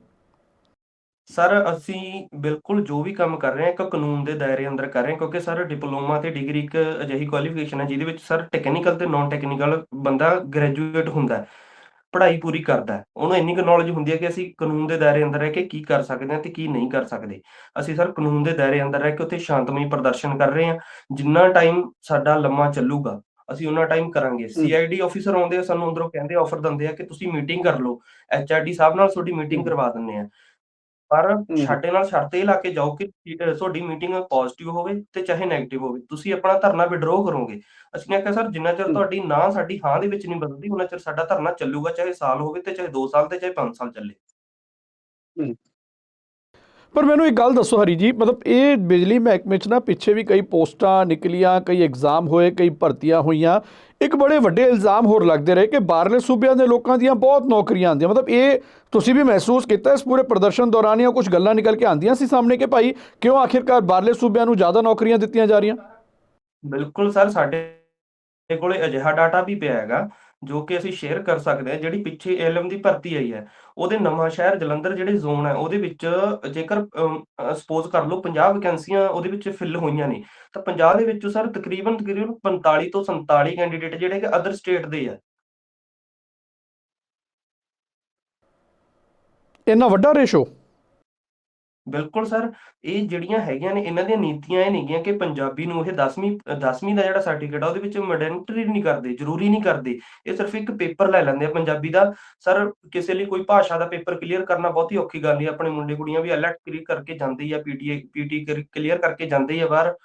ਸਰ, ਅਸੀਂ ਬਿਲਕੁਲ ਜੋ ਵੀ ਕੰਮ ਕਰ ਰਹੇ ਹਾਂ, ਇੱਕ ਕਾਨੂੰਨ ਦੇ ਦਾਇਰੇ ਅੰਦਰ ਕਰ ਰਹੇ ਹਾਂ, ਕਿਉਂਕਿ ਸਰ, ਡਿਪਲੋਮਾ ਤੇ ਡਿਗਰੀ ਇੱਕ ਅਜਿਹੀ ਕੁਆਲੀਫਿਕੇਸ਼ਨ ਹੈ ਜਿਹਦੇ ਵਿੱਚ ਸਰ ਟੈਕਨੀਕਲ ਤੇ ਨਾਨ ਟੈਕਨੀਕਲ ਬੰਦਾ ਗ੍ਰੈਜੂਏਟ ਹੁੰਦਾ ਹੈ। ਪੜ੍ਹਾਈ ਪੂਰੀ ਕਰਦਾ ਉਹਨੂੰ ਇੰਨੀ ਕੁ ਨੌਲੇਜ ਹੁੰਦੀ ਹੈ ਕਿ ਅਸੀਂ ਕਾਨੂੰਨ ਦੇ ਦਾਇਰੇ ਅੰਦਰ ਰਹਿ ਕੇ ਕੀ ਕਰ ਸਕਦੇ ਹਾਂ ਤੇ ਕੀ ਨਹੀਂ ਕਰ ਸਕਦੇ। ਅਸੀਂ ਸਰ ਕਾਨੂੰਨ ਦੇ ਦਾਇਰੇ ਅੰਦਰ ਰਹਿ ਕੇ ਉੱਥੇ ਸ਼ਾਂਤਮਈ ਪ੍ਰਦਰਸ਼ਨ ਕਰ ਰਹੇ ਹਾਂ। ਜਿੰਨਾ ਟਾਈਮ ਸਾਡਾ ਲੰਮਾ ਚੱਲੂਗਾ ਅਸੀਂ ਉਹਨਾਂ ਟਾਈਮ ਕਰਾਂਗੇ। ਸੀਆਈਡੀ ਆਫੀਸਰ ਆਉਂਦੇ ਆ ਸਾਨੂੰ ਅੰਦਰੋਂ ਕਹਿੰਦੇ ਆਫਰ ਦਿੰਦੇ ਆ ਕਿ ਤੁਸੀਂ ਮੀਟਿੰਗ ਕਰ ਲਓ। ਐਚਆਰਡੀ ਸਾਹਿਬ ਨਾਲ ਤੁਹਾਡੀ ਮੀਟਿੰਗ। ਕਰਵਾ ਦਿੰਦੇ ਆ। ਪਰ ਸਾਡੇ ਨਾਲ ਸ਼ਰਤ ਇਹ ਲਾ ਕੇ ਜਾਓ ਕਿ ਤੁਹਾਡੀ ਮੀਟਿੰਗ ਪੋਜ਼ਿਟਿਵ ਹੋਵੇ ਤੇ ਚਾਹੇ 네ਗੇਟਿਵ ਹੋਵੇ। ਤੁਸੀਂ ਆਪਣਾ ਧਰਨਾ ਵਿਡਰੋ ਕਰੋਗੇ। ਅਸੀਂ ਨੇ ਕਿਹਾ ਸਰ ਜਿੰਨਾ ਚਿਰ। ਤੁਹਾਡੀ ਨਾ ਸਾਡੀ ਹਾਂ ਦੇ ਵਿੱਚ ਨਹੀਂ ਬਦਲਦੀ ਉਹਨਾਂ ਚਿਰ ਸਾਡਾ ਧਰਨਾ ਚੱਲੂਗਾ ਚਾਹੇ ਸਾਲ ਹੋਵੇ ਤੇ ਚਾਹੇ 2 ਸਾਲ ਤੇ ਚਾਹੇ 5 ਸਾਲ ਚੱਲੇ।
ਪਰ ਮੈਨੂੰ ਇੱਕ ਗੱਲ ਦੱਸੋ ਹਰੀ ਜੀ, ਮਤਲਬ ਇਹ ਬਿਜਲੀ ਮਹਿਕਮੇ 'ਚ ਨਾ ਪਿੱਛੇ ਵੀ ਕਈ ਪੋਸਟਾਂ ਨਿਕਲੀਆਂ, ਕਈ ਐਗਜ਼ਾਮ ਹੋਏ, ਕਈ ਭਰਤੀਆਂ ਹੋਈਆਂ। ਇੱਕ ਬੜੇ ਵੱਡੇ ਇਲਜ਼ਾਮ ਹੋਰ ਲੱਗਦੇ ਰਹੇ ਕਿ ਬਾਹਰਲੇ ਸੂਬਿਆਂ ਦੇ ਲੋਕਾਂ ਦੀਆਂ ਬਹੁਤ ਨੌਕਰੀਆਂ ਆਉਂਦੀਆਂ। ਮਤਲਬ ਇਹ ਤੁਸੀਂ ਵੀ ਮਹਿਸੂਸ ਕੀਤਾ ਇਸ ਪੂਰੇ ਪ੍ਰਦਰਸ਼ਨ ਦੌਰਾਨ ਜਾਂ ਕੁਝ ਗੱਲਾਂ ਨਿਕਲ ਕੇ ਆਉਂਦੀਆਂ ਸੀ ਸਾਹਮਣੇ ਕਿ ਭਾਈ ਕਿਉਂ ਆਖਿਰਕਾਰ ਬਾਹਰਲੇ ਸੂਬਿਆਂ ਨੂੰ ਜ਼ਿਆਦਾ ਨੌਕਰੀਆਂ ਦਿੱਤੀਆਂ ਜਾ ਰਹੀਆਂ?
ਬਿਲਕੁਲ ਸਰ, ਸਾਡੇ ਕੋਲੇ ਅਜਿਹਾ ਡਾਟਾ ਵੀ ਪਿਆ ਹੈਗਾ। ਜੋ ਕਿ ਅਸੀਂ ਸ਼ੇਅਰ ਕਰ ਸਕਦੇ ਹਾਂ, ਜਿਹੜੀ ਪਿੱਛੇ ਏਐਲਐਮ ਦੀ ਭਰਤੀ ਆਈ ਹੈ, ਉਹਦੇ ਨਵਾਂ ਸ਼ਹਿਰ ਜਲੰਧਰ ਜਿਹੜੇ ਜ਼ੋਨ ਹੈ, ਉਹਦੇ ਵਿੱਚ ਜੇਕਰ ਸਪੋਜ਼ ਕਰ ਲਓ 50 ਵੈਕੈਂਸੀਆਂ ਉਹਦੇ ਵਿੱਚ ਫਿਲ ਹੋਈਆਂ ਨੇ, ਤਾਂ 50 ਦੇ ਵਿੱਚੋਂ ਸਰ ਤਕਰੀਬਨ ਤਕਰੀਬਨ 45 ਤੋਂ 47 ਕੈਂਡੀਡੇਟ ਜਿਹੜੇ ਕਿ ਅਦਰ ਸਟੇਟ ਦੇ ਆ।
ਇੰਨਾ ਵੱਡਾ ਰੇਸ਼ੋ
ਬਿਲਕੁਲ ਸਰ, ਇਹ ਜਿਹੜੀਆਂ ਹੈਗੀਆਂ ਨੇ, ਇਹਨਾਂ ਦੀਆਂ ਨੀਤੀਆਂ ਇਹ ਨੇਗੀਆਂ ਕਿ ਪੰਜਾਬੀ ਨੂੰ ਇਹ 10ਵੀਂ 10ਵੀਂ ਦਾ ਜਿਹੜਾ ਸਰਟੀਫਿਕੇਟ ਆ, ਉਹਦੇ ਵਿੱਚ ਮੈਂਡੇਟਰੀ ਨਹੀਂ ਕਰਦੇ, ਜ਼ਰੂਰੀ ਨਹੀਂ ਕਰਦੇ। ਇਹ ਸਿਰਫ ਇੱਕ ਪੇਪਰ ਲੈ ਲੈਂਦੇ ਆ ਪੰਜਾਬੀ ਦਾ। ਸਰ, ਕਿਸੇ ਲਈ ਕੋਈ ਭਾਸ਼ਾ ਦਾ ਪੇਪਰ ਕਲੀਅਰ ਕਰਨਾ ਬਹੁਤੀ ਔਖੀ ਗੱਲ ਨਹੀਂ, ਆਪਣੇ ਮੁੰਡੇ ਕੁੜੀਆਂ ਵੀ ਐਲਐਟ ਕਲੀਅਰ ਕਰਕੇ ਜਾਂਦੇ ਹੀ ਆ ਪੀਟੀਏ ਪੀਟੀ ਕਲੀਅਰ ਕਰਕੇ ਜਾਂਦੇ ਆ ਬਾਹਰ।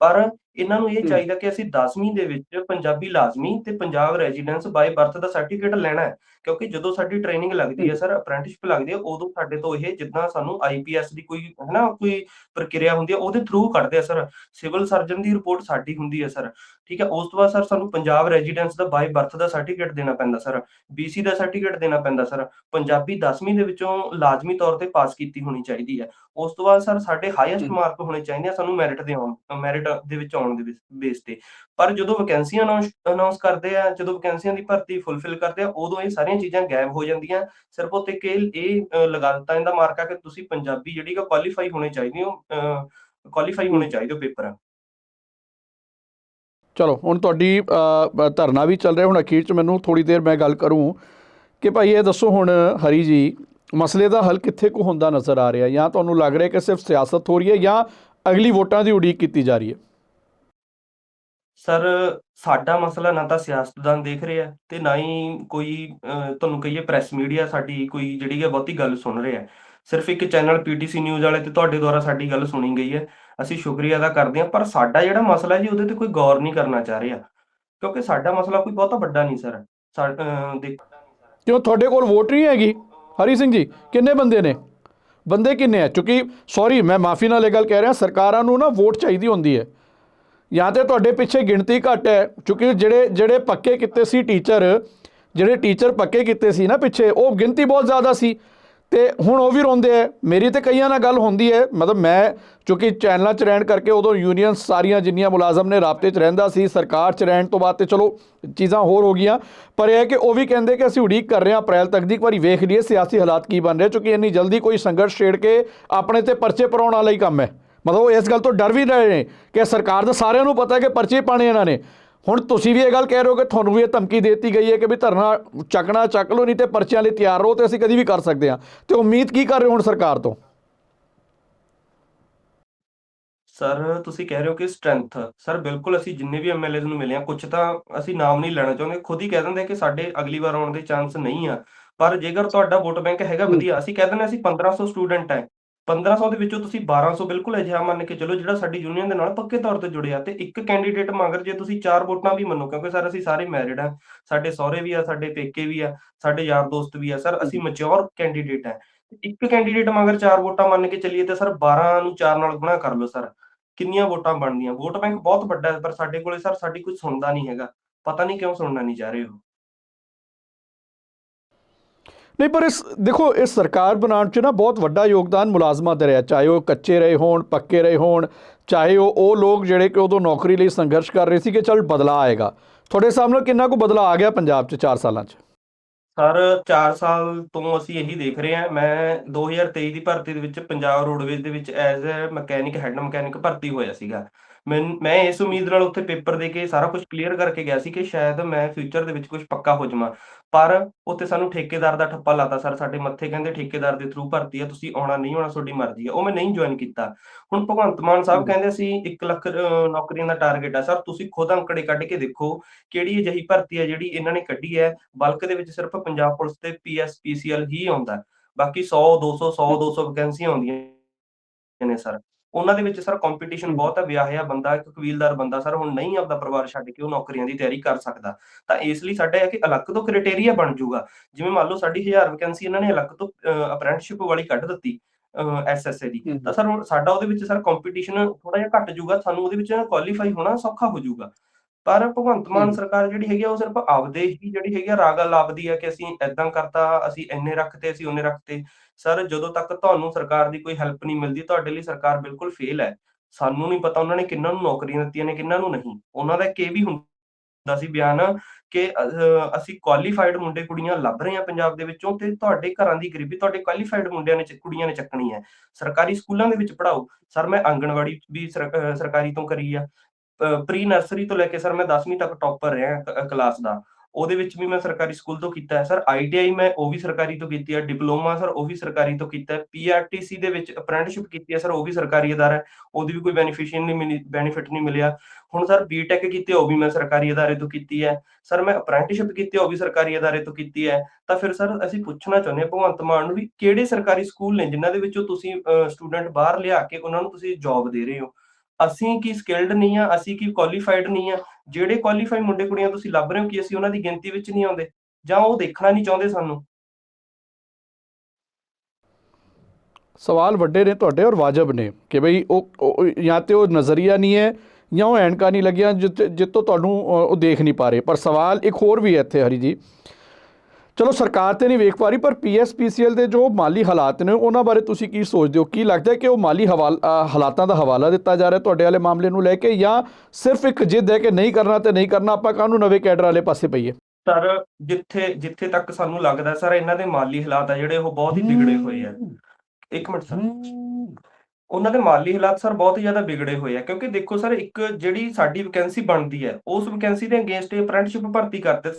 ਪਰ ਇਹਨਾਂ ਨੂੰ ਇਹ। ਚਾਹੀਦਾ ਕਿ ਅਸੀਂ 10ਵੀਂ ਦੇ ਵਿੱਚ ਪੰਜਾਬੀ ਲਾਜ਼ਮੀ ਤੇ ਪੰਜਾਬ ਰੈਜ਼ੀਡੈਂਸ ਬਾਈ ਬਰਥ ਦਾ ਸਰਟੀਫਿਕੇਟ ਲੈਣਾ ਹੈ ਕਿਉਂਕਿ ਜਦੋਂ ਸਾਡੀ ਟ੍ਰੇਨਿੰਗ ਲੱਗਦੀ ਹੈ ਸਰ ਅਪ੍ਰੈਂਟਿਸਸ਼ਿਪ ਲੱਗਦੀ ਹੈ ਉਦੋਂ ਸਾਡੇ ਤੋਂ ਇਹ ਜਿੱਦਾਂ ਸਾਨੂੰ ਆਈਪੀਐਸ ਦੀ ਕੋਈ ਹੈਨਾ ਕੋਈ ਪ੍ਰਕਿਰਿਆ ਹੁੰਦੀ ਹੈ ਉਹਦੇ ਥਰੂ ਕੱਢਦੇ ਆ ਸਰ ਸਿਵਲ ਸਰਜਨ ਦੀ ਰਿਪੋਰਟ ਸਾਡੀ ਹੁੰਦੀ ਹੈ ਸਰ ਠੀਕ ਹੈ ਉਸ ਤੋਂ ਬਾਅਦ ਸਰ ਸਾਨੂੰ ਪੰਜਾਬ ਰੈਜ਼ੀਡੈਂਸ ਦਾ ਬਾਈ ਬਰਥ ਦਾ ਸਰਟੀਫਿਕੇਟ ਦੇਣਾ ਪੈਂਦਾ ਸਰ ਬੀਸੀ ਦਾ ਸਰਟੀਫਿਕੇਟ ਦੇਣਾ ਪੈਂਦਾ ਸਰ ਪੰਜਾਬੀ 10ਵੀਂ ਦੇ ਵਿੱਚੋਂ ਲਾਜ਼ਮੀ ਤੌਰ ਤੇ ਪਾਸ ਕੀਤੀ ਹੋਣੀ ਚਾਹੀਦੀ ਹੈ ਉਸ ਤੋਂ ਬਾਅਦ ਸਰ ਸਾਡੇ ਹਾਈਐਸਟ। ਮਾਰਕ ਹੋਣੇ ਚਾਹੀਦੇ ਆ ਸਾਨੂੰ ਮੈਰਿਟ ਦੇ ਆਉਣ ਮੈਰਿਟ ਦੇ ਵਿੱਚ ਆਉਣ ਦੇ ਬੇਸ ਤੇ। ਪਰ ਜਦੋਂ ਵੈਕੈਂਸੀਆਂ ਅਨਾਉਂਸ ਕਰਦੇ ਆ, ਜਦੋਂ ਵੈਕੈਂਸੀਆਂ ਦੀ ਭਰਤੀ ਫੁੱਲਫਿਲ ਕਰਦੇ ਆ, ਉਦੋਂ ਇਹ ਸਾਰੀਆਂ ਚੀਜ਼ਾਂ ਗਾਇਬ ਹੋ ਜਾਂਦੀਆਂ। ਸਿਰਫ ਉੱਤੇ ਕਿ ਇਹ ਲਗਾ ਦਿੱਤਾ ਇਹਦਾ ਮਾਰਕ ਕਿ ਤੁਸੀਂ ਪੰਜਾਬੀ ਜਿਹੜੀ ਕਿ ਕੁਆਲੀਫਾਈ ਹੋਣੇ ਚਾਹੀਦੇ ਹੋ ਕੁਆਲੀਫਾਈ ਹੋਣੇ ਚਾਹੀਦੇ ਹੋ ਪੇਪਰ
ਚਲੋ, ਹੁਣ ਤੁਹਾਡੀ ਧਰਨਾ ਵੀ ਚੱਲ ਰਿਹਾ। ਹੁਣ ਅਖੀਰ ਚ ਮੈਨੂੰ ਥੋੜੀ ਦੇਰ ਮੈਂ ਗੱਲ ਕਰੂੰ ਕਿ ਭਾਈ ਇਹ ਦੱਸੋ ਹੁਣ, ਹਰੀ ਜੀ, ਮਸਲੇ ਦਾ ਹੱਲ ਕਿੱਥੇ ਕੋ ਹੁੰਦਾ ਨਜ਼ਰ ਆ ਰਿਹਾ? ਜਾਂ ਤੁਹਾਨੂੰ ਲੱਗ ਰਿਹਾ ਕਿ ਸਿਰਫ ਸਿਆਸਤ ਹੋ ਰਹੀ ਹੈ ਜਾਂ ਅਗਲੀ ਵੋਟਾਂ ਦੀ ਉਡੀਕ ਕੀਤੀ ਜਾ ਰਹੀ ਹੈ?
ਸਰ ਸਾਡਾ ਮਸਲਾ ਨਾ ਤਾਂ ਸਿਆਸਤਦਾਨ ਦੇਖ ਰਿਹਾ ਤੇ ਨਾ ਹੀ ਕੋਈ ਤੁਹਾਨੂੰ ਕਹੀਏ ਪ੍ਰੈਸ ਮੀਡੀਆ ਸਾਡੀ ਕੋਈ ਜਿਹੜੀ ਹੈ ਬਹੁਤੀ ਗੱਲ ਸੁਣ ਰਿਹਾ। ਸਿਰਫ ਇੱਕ ਚੈਨਲ ਪੀਟੀਸੀ ਨਿਊਜ਼ ਵਾਲੇ ਤੇ ਤੁਹਾਡੇ ਦੁਆਰਾ ਸਾਡੀ ਗੱਲ ਸੁਣੀ ਗਈ ਹੈ। ਅਸੀਂ ਸ਼ੁਕਰੀਆ ਅਦਾ ਕਰਦੇ ਹਾਂ ਪਰ ਸਾਡਾ ਜਿਹੜਾ ਮਸਲਾ ਜੀ ਉਹਦੇ ਤੇ ਕੋਈ ਗੌਰ ਨਹੀਂ ਕਰਨਾ ਚਾਹ ਰਿਹਾ। ਕਿਉਂਕਿ ਸਾਡਾ ਮਸਲਾ ਕੋਈ ਬਹੁਤਾ ਵੱਡਾ ਨਹੀਂ ਸਰ। ਸਾ- ਅ, ਦੇਖ
ਤੁਹਾਡੇ ਕੋਲ ਵੋਟ ਨਹੀਂ ਹੈਗੀ? ਹਰੀ ਸਿੰਘ ਜੀ ਕਿੰਨੇ ਬੰਦੇ ਨੇ? ਬੰਦੇ ਕਿੰਨੇ ਆ? ਕਿਉਂਕਿ ਸੌਰੀ ਮੈਂ ਮਾਫੀ ਨਾਲ ਇਹ ਗੱਲ ਕਹਿ ਰਿਹਾ ਸਰਕਾਰਾਂ ਨੂੰ ਨਾ ਵੋਟ ਚਾਹੀਦੀ ਹੁੰਦੀ ਹੈ। ਜਾਂ ਤੇ ਤੁਹਾਡੇ ਪਿੱਛੇ ਗਿਣਤੀ ਘੱਟ ਹੈ, ਕਿਉਂਕਿ ਜਿਹੜੇ ਜਿਹੜੇ ਪੱਕੇ ਕੀਤੇ ਸੀ ਟੀਚਰ ਜਿਹੜੇ ਟੀਚਰ ਪੱਕੇ ਕੀਤੇ ਸੀ ਨਾ ਪਿੱਛੇ, ਉਹ ਗਿਣਤੀ ਬਹੁਤ ਜ਼ਿਆਦਾ ਸੀ। ਤੇ ਹੁਣ ਉਹ ਵੀ ਰੋਂਦੇ ਐ ਮੇਰੀ ਤੇ ਕਈਆਂ ਨਾਲ ਗੱਲ ਹੁੰਦੀ ਹੈ। ਮਤਲਬ ਮੈਂ, ਕਿਉਂਕਿ ਚੈਨਲਾਂ 'ਚ ਰਹਿਣ ਕਰਕੇ ਉਦੋਂ ਯੂਨੀਅਨ ਸਾਰੀਆਂ ਜਿੰਨੀਆਂ ਮੁਲਾਜ਼ਮ ਨੇ ਰਾਬਤੇ 'ਚ ਰਹਿੰਦਾ ਸੀ, ਸਰਕਾਰ 'ਚ ਰਹਿਣ ਤੋਂ ਬਾਅਦ ਤੇ ਚਲੋ ਚੀਜ਼ਾਂ ਹੋਰ ਹੋ ਗਈਆਂ। ਪਰ ਇਹ ਹੈ ਕਿ ਉਹ ਵੀ ਕਹਿੰਦੇ ਕਿ ਅਸੀਂ ਉਡੀਕ ਕਰ ਰਹੇ ਹਾਂ ਅਪ੍ਰੈਲ ਤੱਕ ਦੀ, ਇੱਕ ਵਾਰੀ ਵੇਖ ਲਈਏ ਸਿਆਸੀ ਹਾਲਾਤ ਕੀ ਬਣ ਰਹੇ, ਕਿਉਂਕਿ ਇੰਨੀ ਜਲਦੀ ਕੋਈ ਸੰਘਰਸ਼ ਛੇੜ ਕੇ ਆਪਣੇ ਤੇ ਪਰਚੇ ਪਰਾਉਣ ਵਾਲਾ ਹੀ ਕੰਮ ਹੈ। ਮਤਲਬ ਇਸ ਗੱਲ ਤੋਂ ਡਰ ਵੀ ਰਹੇ ਨੇ ਕਿ ਸਰਕਾਰ ਦਾ ਸਾਰਿਆਂ ਨੂੰ ਪਤਾ ਹੈ ਕਿ ਪਰਚੇ ਪਾਣੇ ਇਹਨਾਂ ਨੇ। ਹੁਣ ਤੁਸੀਂ ਵੀ ਇਹ ਗੱਲ ਕਹਿ ਰਹੇ ਹੋ ਕਿ ਤੁਹਾਨੂੰ ਵੀ ਇਹ ਧਮਕੀ ਦਿੱਤੀ ਗਈ ਹੈ ਕਿ ਵੀ ਧਰਨਾ ਚੱਕਣਾ ਚੱਕ ਲਓ ਨਹੀਂ ਤੇ ਪਰਚਿਆਂ ਲਈ ਤਿਆਰ ਰਹੋ ਤੇ ਅਸੀਂ ਕਦੀ ਵੀ ਕਰ ਸਕਦੇ ਹਾਂ। ਤੇ ਉਮੀਦ ਕੀ ਕਰ ਰਹੇ ਹੋ ਹੁਣ ਸਰਕਾਰ ਤੋਂ?
ਸਰ ਤੁਸੀਂ ਕਹਿ ਰਹੇ ਹੋ ਕਿ ਸਟਰੈਂਥ ਸਰ ਬਿਲਕੁਲ ਅਸੀਂ ਜਿੰਨੇ ਵੀ ਐਮਐਲਏਜ਼ ਨੂੰ ਮਿਲੇ ਆ ਕੁਝ ਤਾਂ ਅਸੀਂ ਨਾਮ ਨਹੀਂ ਲੈਣਾ ਚਾਹੁੰਦੇ। ਖੁਦ ਹੀ ਕਹਿ ਦਿੰਦੇ ਕਿ ਸਾਡੇ ਅਗਲੀ ਵਾਰ ਆਉਣ ਦੇ ਚਾਂਸ ਨਹੀਂ ਆ। ਪਰ ਜੇਕਰ ਤੁਹਾਡਾ ਵੋਟ ਬੈਂਕ ਹੈਗਾ। ਵਧੀਆ ਅਸੀਂ ਕਹਿ ਦਿੰਦੇ ਅਸੀਂ 1500 ਸਟੂਡੈਂਟ ਹੈ। 1500 ਦੇ ਵਿੱਚੋਂ ਤੁਸੀਂ 1200 ਬਿਲਕੁਲ ਅਜਿਹਾ ਮੰਨ ਕੇ ਚੱਲੋ ਜਿਹੜਾ ਸਾਡੀ ਯੂਨੀਅਨ ਦੇ ਨਾਲ ਪੱਕੇ ਤੌਰ ਤੇ ਜੁੜਿਆ ਤੇ ਇੱਕ ਕੈਂਡੀਡੇਟ ਮਗਰ ਜੇ ਤੁਸੀਂ ਚਾਰ ਵੋਟਾਂ ਵੀ ਮੰਨੋ ਕਿਉਂਕਿ ਸਰ ਅਸੀਂ ਸਾਰੇ ਮੈਰਿਡ ਆ ਸਾਡੇ ਸਹੁਰੇ ਵੀ ਆ ਸਾਡੇ ਪੇਕੇ ਵੀ ਆ ਸਾਡੇ ਯਾਰ ਦੋਸਤ ਵੀ ਆ ਸਰ ਅਸੀਂ ਮੈਚੁਰ ਕੈਂਡੀਡੇਟ ਆ। ਇੱਕ ਕੈਂਡੀਡੇਟ ਮਗਰ ਚਾਰ ਵੋਟਾਂ ਮੰਨ ਕੇ ਚੱਲੀਏ ਤੇ ਸਰ 12 ਨੂੰ 4 ਨਾਲ ਗੁਣਾ ਕਰ ਲਓ ਸਰ ਕਿੰਨੀਆਂ ਵੋਟਾਂ ਬਣਦੀਆਂ? ਵੋਟ ਬੈਂਕ ਬਹੁਤ ਵੱਡਾ ਹੈ ਪਰ ਸਾਡੇ ਕੋਲੇ ਸਰ ਸਾਡੀ ਕੋਈ ਸੁਣਦਾ ਨਹੀਂ ਹੈਗਾ। ਪਤਾ ਨਹੀਂ ਕਿਉਂ ਸੁਣਨਾ ਨਹੀਂ ਚਾਹ ਰਹੇ ਹੋ
ਨਹੀਂ, ਪਰ ਇਸ, ਦੇਖੋ, ਇਸ ਸਰਕਾਰ ਬਣਾਉਣ 'ਚ ਨਾ ਬਹੁਤ ਵੱਡਾ ਯੋਗਦਾਨ ਮੁਲਾਜ਼ਮਾਂ ਦਾ ਰਿਹਾ, ਚਾਹੇ ਉਹ ਕੱਚੇ ਰਹੇ ਹੋਣ, ਪੱਕੇ ਰਹੇ ਹੋਣ, ਚਾਹੇ ਉਹ ਉਹ ਲੋਕ ਜਿਹੜੇ ਕਿ ਉਦੋਂ ਨੌਕਰੀ ਲਈ ਸੰਘਰਸ਼ ਕਰ ਰਹੇ ਸੀ ਕਿ ਚਲ ਬਦਲਾ ਆਏਗਾ। ਤੁਹਾਡੇ ਸਾਹਮਣੇ ਕਿੰਨਾ ਕੁ ਬਦਲਾ ਆ ਗਿਆ ਪੰਜਾਬ 'ਚ 4 ਸਾਲਾਂ 'ਚ?
ਸਰ 4 ਸਾਲ ਤੋਂ ਅਸੀਂ ਇਹੀ ਦੇਖ ਰਹੇ ਹਾਂ। ਮੈਂ 2023 ਦੀ ਭਰਤੀ ਦੇ ਵਿੱਚ ਪੰਜਾਬ ਰੋਡਵੇਜ਼ ਦੇ ਵਿੱਚ as a mechanic, head mechanic ਭਰਤੀ ਹੋਇਆ ਸੀਗਾ। ਮੈਂ ਮੈਂ ਇਸ ਉਮੀਦ ਨਾਲ ਉੱਥੇ ਪੇਪਰ ਦੇ ਕੇ ਸਾਰਾ ਕੁਝ ਕਲੀਅਰ ਕਰਕੇ ਗਿਆ ਸੀ ਕਿ ਸ਼ਾਇਦ ਮੈਂ ਫਿਊਚਰ ਦੇ ਵਿੱਚ ਕੁਝ ਪੱਕਾ ਹੋ ਜਾਵਾਂ। ਪਰ ਉੱਥੇ ਸਾਨੂੰ ਠੇਕੇਦਾਰ ਦਾ ਠੱਪਾ ਲਾਤਾ ਸਰ ਸਾਡੇ ਮੱਥੇ ਕਹਿੰਦੇ ਠੇਕੇਦਾਰ ਦੇ ਥਰੂ ਭਰਤੀ ਆ ਤੁਸੀਂ ਆਉਣਾ ਨਹੀਂ ਆਉਣਾ ਤੁਹਾਡੀ ਮਰਜ਼ੀ ਆ। ਉਹ ਮੈਂ ਨਹੀਂ ਜੁਆਇਨ ਕੀਤਾ। ਹੁਣ ਭਗਵੰਤ ਮਾਨ ਸਾਹਿਬ। ਕਹਿੰਦੇ ਸੀ 1 ਲੱਖ ਨੌਕਰੀਆਂ ਦਾ ਟਾਰਗੇਟ ਆ। ਸਰ ਤੁਸੀਂ ਖੁਦ ਅੰਕੜੇ ਕੱਢ ਕੇ ਦੇਖੋ ਕਿਹੜੀ ਅਜਿਹੀ ਭਰਤੀ ਹੈ ਜਿਹੜੀ ਇਹਨਾਂ ਨੇ ਕੱਢੀ ਹੈ। ਬਲਕ ਦੇ ਵਿੱਚ ਸਿਰਫ ਪੰਜਾਬ ਪੁਲਿਸ ਤੇ ਪੀਐਸ ਪੀਸੀਐਲ ਹੀ ਆਉਂਦਾ। ਬਾਕੀ 100 200 100 200 ਵੈਕੈਂਸੀਆਂ ਆਉਂਦੀਆਂ ਨੇ ਸਰ। ਉਹਨਾਂ ਦੇ ਵਿੱਚ ਸਰ ਕੰਪੀਟੀਸ਼ਨ। ਬਹੁਤ ਹੈ ਵਿਆਹਿਆ ਬੰਦਾ ਇੱਕ ਕਬੀਲਦਾਰ ਬੰਦਾ ਸਰ ਹੁਣ ਨਹੀਂ ਆਪਦਾ ਪਰਿਵਾਰ ਛੱਡ ਕੇ ਉਹ ਨੌਕਰੀਆਂ ਦੀ ਤਿਆਰੀ ਕਰ ਸਕਦਾ ਤਾਂ ਇਸ ਲਈ ਸਾਡਾ ਹੈ ਕਿ ਅਲੱਗ ਤੋਂ ਕ੍ਰਾਈਟੇਰੀਆ ਬਣ ਜਾਊਗਾ ਜਿਵੇਂ ਮੰਨ ਲਓ ਸਾਡੀ 1000 ਵੈਕੈਂਸੀ ਇਹਨਾਂ ਨੇ ਅਲੱਗ ਤੋਂ ਅਪ੍ਰੈਂਟਿਸਸ਼ਿਪ ਵਾਲੀ ਕੱਢ ਦਿੱਤੀ ਐਸਐਸਏ ਦੀ। ਤਾਂ ਸਰ ਸਾਡਾ ਉਹਦੇ ਵਿੱਚ ਸਰ ਕੰਪੀਟੀਸ਼ਨ ਥੋੜਾ ਜਿਹਾ ਘੱਟ ਜਾਊਗਾ ਸਾਨੂੰ ਉਹਦੇ ਵਿੱਚ ਕੁਆਲੀਫਾਈ ਹੋਣਾ ਸੌਖਾ ਹੋ ਜਾਊਗਾ ਪਰ ਭਗਵੰਤ ਮਾਨ। ਸਰਕਾਰ ਜਿਹੜੀ ਹੈਗੀ ਆ ਉਹ ਸਿਰਫ ਆਪਦੇ ਹੀ ਜਿਹੜੀ ਹੈਗੀ ਆ ਰਾਗਾ ਲੱਭਦੀ ਆ ਕਿ ਅਸੀਂ ਐਦਾਂ ਕਰਤਾ ਅਸੀਂ ਇੰਨੇ ਰੱਖਤੇ ਅਸੀਂ ਉਹਨੇ ਰੱਖਤੇ। ਸਰ ਜਦੋਂ ਤੱਕ ਤੁਹਾਨੂੰ ਸਰਕਾਰ ਦੀ ਕੋਈ ਹੈਲਪ ਨਹੀਂ ਮਿਲਦੀ ਤੁਹਾਡੇ ਲਈ ਸਰਕਾਰ ਬਿਲਕੁਲ ਫੇਲ ਹੈ। ਸਾਨੂੰ ਨਹੀਂ ਪਤਾ ਉਹਨਾਂ ਨੇ ਕਿੰਨਾਂ ਨੂੰ ਨੌਕਰੀਆਂ ਦਿੱਤੀਆਂ ਨੇ ਕਿੰਨਾਂ ਨੂੰ ਨਹੀਂ। ਉਹਨਾਂ ਦਾ ਇਹ ਵੀ ਹੁੰਦਾ ਸੀ ਬਿਆਨ ਕਿ ਅਸੀਂ ਕੁਆਲੀਫਾਈਡ ਮੁੰਡੇ ਕੁੜੀਆਂ ਲੱਭ ਰਹੇ ਹਾਂ ਪੰਜਾਬ ਦੇ ਵਿੱਚੋਂ ਤੇ ਤੁਹਾਡੇ ਘਰਾਂ ਦੀ ਗਰੀਬੀ ਤੁਹਾਡੇ ਕੁਆਲੀਫਾਈਡ ਮੁੰਡਿਆਂ ਨੇ ਕੁੜੀਆਂ ਨੇ ਚੱਕਣੀ ਹੈ। ਸਰਕਾਰੀ ਸਕੂਲਾਂ ਦੇ ਵਿੱਚ ਪੜਾਓ ਸਰ ਮੈਂ ਆਂਗਣਵਾੜੀ ਵੀ ਸਰਕਾਰੀ ਤੋਂ ਕਰੀ ਆ। ਪ੍ਰੀ ਨਰਸਰੀ ਤੋਂ ਲੈ ਕੇ ਸਰ ਮੈਂ 10ਵੀਂ ਤੱਕ ਟੌਪਰ ਰਿਹਾ ਕਲਾਸ ਦਾ। ਉਹਦੇ ਵਿੱਚ ਵੀ ਮੈਂ ਸਰਕਾਰੀ ਸਕੂਲ ਤੋਂ ਕੀਤਾ ਹੈ। ਸਰ ਆਈਟੀਆਈ ਮੈਂ ਉਹ ਵੀ ਸਰਕਾਰੀ ਤੋਂ ਕੀਤੀ ਹੈ। ਡਿਪਲੋਮਾ ਸਰ ਉਹ ਵੀ ਸਰਕਾਰੀ ਤੋਂ ਕੀਤਾ ਹੈ। ਪੀਆਰਟੀਸੀ ਦੇ ਵਿੱਚ ਅਪ੍ਰੈਂਟਿਸਸ਼ਿਪ ਕੀਤੀ ਹੈ। ਸਰ ਉਹ ਵੀ ਸਰਕਾਰੀ ਅਦਾਰਾ ਹੈ। ਉਹਦੀ ਵੀ ਕੋਈ ਬੈਨੀਫਿਸ਼ੀਅਲ ਨਹੀਂ ਮਿਲੀ ਬੈਨੀਫਿਟ ਨਹੀਂ ਮਿਲਿਆ। ਹੁਣ ਸਰ ਬੀਟੈਕ ਕੀਤੀ ਉਹ ਵੀ ਮੈਂ ਸਰਕਾਰੀ ਅਦਾਰੇ ਤੋਂ ਕੀਤੀ ਹੈ। ਸਰ ਮੈਂ ਅਪ੍ਰੈਂਟਿਸਸ਼ਿਪ ਕੀਤੀ ਉਹ ਵੀ ਸਰਕਾਰੀ ਅਦਾਰੇ ਤੋਂ ਕੀਤੀ ਹੈ। ਤਾਂ ਫਿਰ ਸਰ ਅਸੀਂ ਪੁੱਛਣਾ ਚਾਹੁੰਦੇ ਹਾਂ ਭਗਵੰਤ ਮਾਨ ਨੂੰ ਵੀ ਕਿਹੜੇ ਸਰਕਾਰੀ ਸਕੂਲ ਨੇ ਜਿਨ੍ਹਾਂ ਦੇ ਵਿੱਚੋਂ ਤੁਸੀਂ ਸਟੂਡੈਂਟ ਬਾਹਰ ਲਿਆ ਕੇ ਉਹਨਾਂ ਨੂੰ ਤੁਸੀਂ ਜੌਬ ਦੇ ਰਹੇ ਹੋ? ਅਸੀਂ ਕੀ ਸਕਿਲਡ ਨਹੀਂ ਆ, ਅਸੀਂ ਕੀ ਕੁਆਲੀਫਾਈਡ ਨਹੀਂ ਆ, ਜਿਹੜੇ ਕੁਆਲੀਫਾਈ ਮੁੰਡੇ ਕੁੜੀਆਂ ਤੁਸੀਂ ਲੱਭ ਰਹੇ ਹੋ ਕਿ ਅਸੀਂ ਉਹਨਾਂ ਦੀ ਗਿਣਤੀ ਵਿੱਚ ਨਹੀਂ ਆਉਂਦੇ, ਜਾਂ ਉਹ ਦੇਖਣਾ ਨਹੀਂ ਚਾਹੁੰਦੇ ਸਾਨੂੰ?
ਸਵਾਲ ਵੱਡੇ ਨੇ ਤੁਹਾਡੇ ਔਰ ਵਾਜਬ ਨੇ ਕਿ ਬਈ ਉਹ ਜਾਂ ਤੇ ਉਹ ਨਜ਼ਰੀਆ ਨਹੀਂ ਹੈ, ਜਾਂ ਉਹ ਐਨਕਾ ਨਹੀਂ ਲੱਗੀਆਂ ਜਿੱਤ ਜਿੱਤੋਂ ਤੁਹਾਨੂੰ ਉਹ ਦੇਖ ਨਹੀਂ ਪਾ ਰਹੇ। ਪਰ ਸਵਾਲ ਇੱਕ ਹੋਰ ਵੀ ਹੈ ਇੱਥੇ ਹਰੀ ਜੀ। ਚਲੋ ਸਰਕਾਰ ਤੇ ਨਹੀਂ ਵੇਖ ਪਾ ਰਹੀ, ਪਰ ਪੀਐਸਪੀਸੀਐਲ ਦੇ ਜੋ ਮਾਲੀ ਹਾਲਾਤ ਨੇ, ਉਹਨਾਂ ਬਾਰੇ ਤੁਸੀਂ ਕੀ ਸੋਚਦੇ ਹੋ? ਕੀ ਲੱਗਦਾ ਹੈ ਕਿ ਉਹ ਮਾਲੀ ਹਾਲਾਤਾਂ ਦਾ ਹਵਾਲਾ ਦਿੱਤਾ ਜਾ ਰਿਹਾ ਤੁਹਾਡੇ ਵਾਲੇ ਮਾਮਲੇ ਨੂੰ ਲੈ ਕੇ, ਜਾਂ ਸਿਰਫ ਇੱਕ ਜਿੱਦ ਹੈ ਕਿ ਨਹੀਂ ਕਰਨਾ ਤੇ ਨਹੀਂ ਕਰਨਾ, ਆਪਾਂ ਕਾਹਨੂੰ ਨਵੇਂ ਕੈਡਰ ਵਾਲੇ ਪਾਸੇ ਪਈਏ?
ਸਰ, ਜਿੱਥੇ ਜਿੱਥੇ ਤੱਕ ਸਾਨੂੰ ਲੱਗਦਾ ਸਰ, ਇਹਨਾਂ ਦੇ ਮਾਲੀ ਹਾਲਾਤ ਆ ਜਿਹੜੇ, ਉਹ ਬਹੁਤ ਹੀ ਵਿਗੜੇ ਹੋਏ ਆ। ਇੱਕ ਮਿੰਟ ਸਰ। ਉਹਨਾਂ ਦੇ ਮਾਲੀ ਹਾਲਾਤ ਸਰ, ਬਹੁਤ ਹੀ ਜ਼ਿਆਦਾ ਵਿਗੜੇ ਹੋਏ ਆ, ਕਿਉਂਕਿ ਦੇਖੋ ਸਰ, ਇੱਕ ਜਿਹੜੀ ਸਾਡੀ ਵੈਕੈਂਸੀ ਬਣਦੀ ਹੈ, ਉਸ ਵੈਕੈਂਸੀ ਦੇ ਅਗੇਂਸਟ ਅਪ੍ਰੈਂਟਿਸਸ਼ਿਪ ਭਰਤੀ ਕਰਦੇ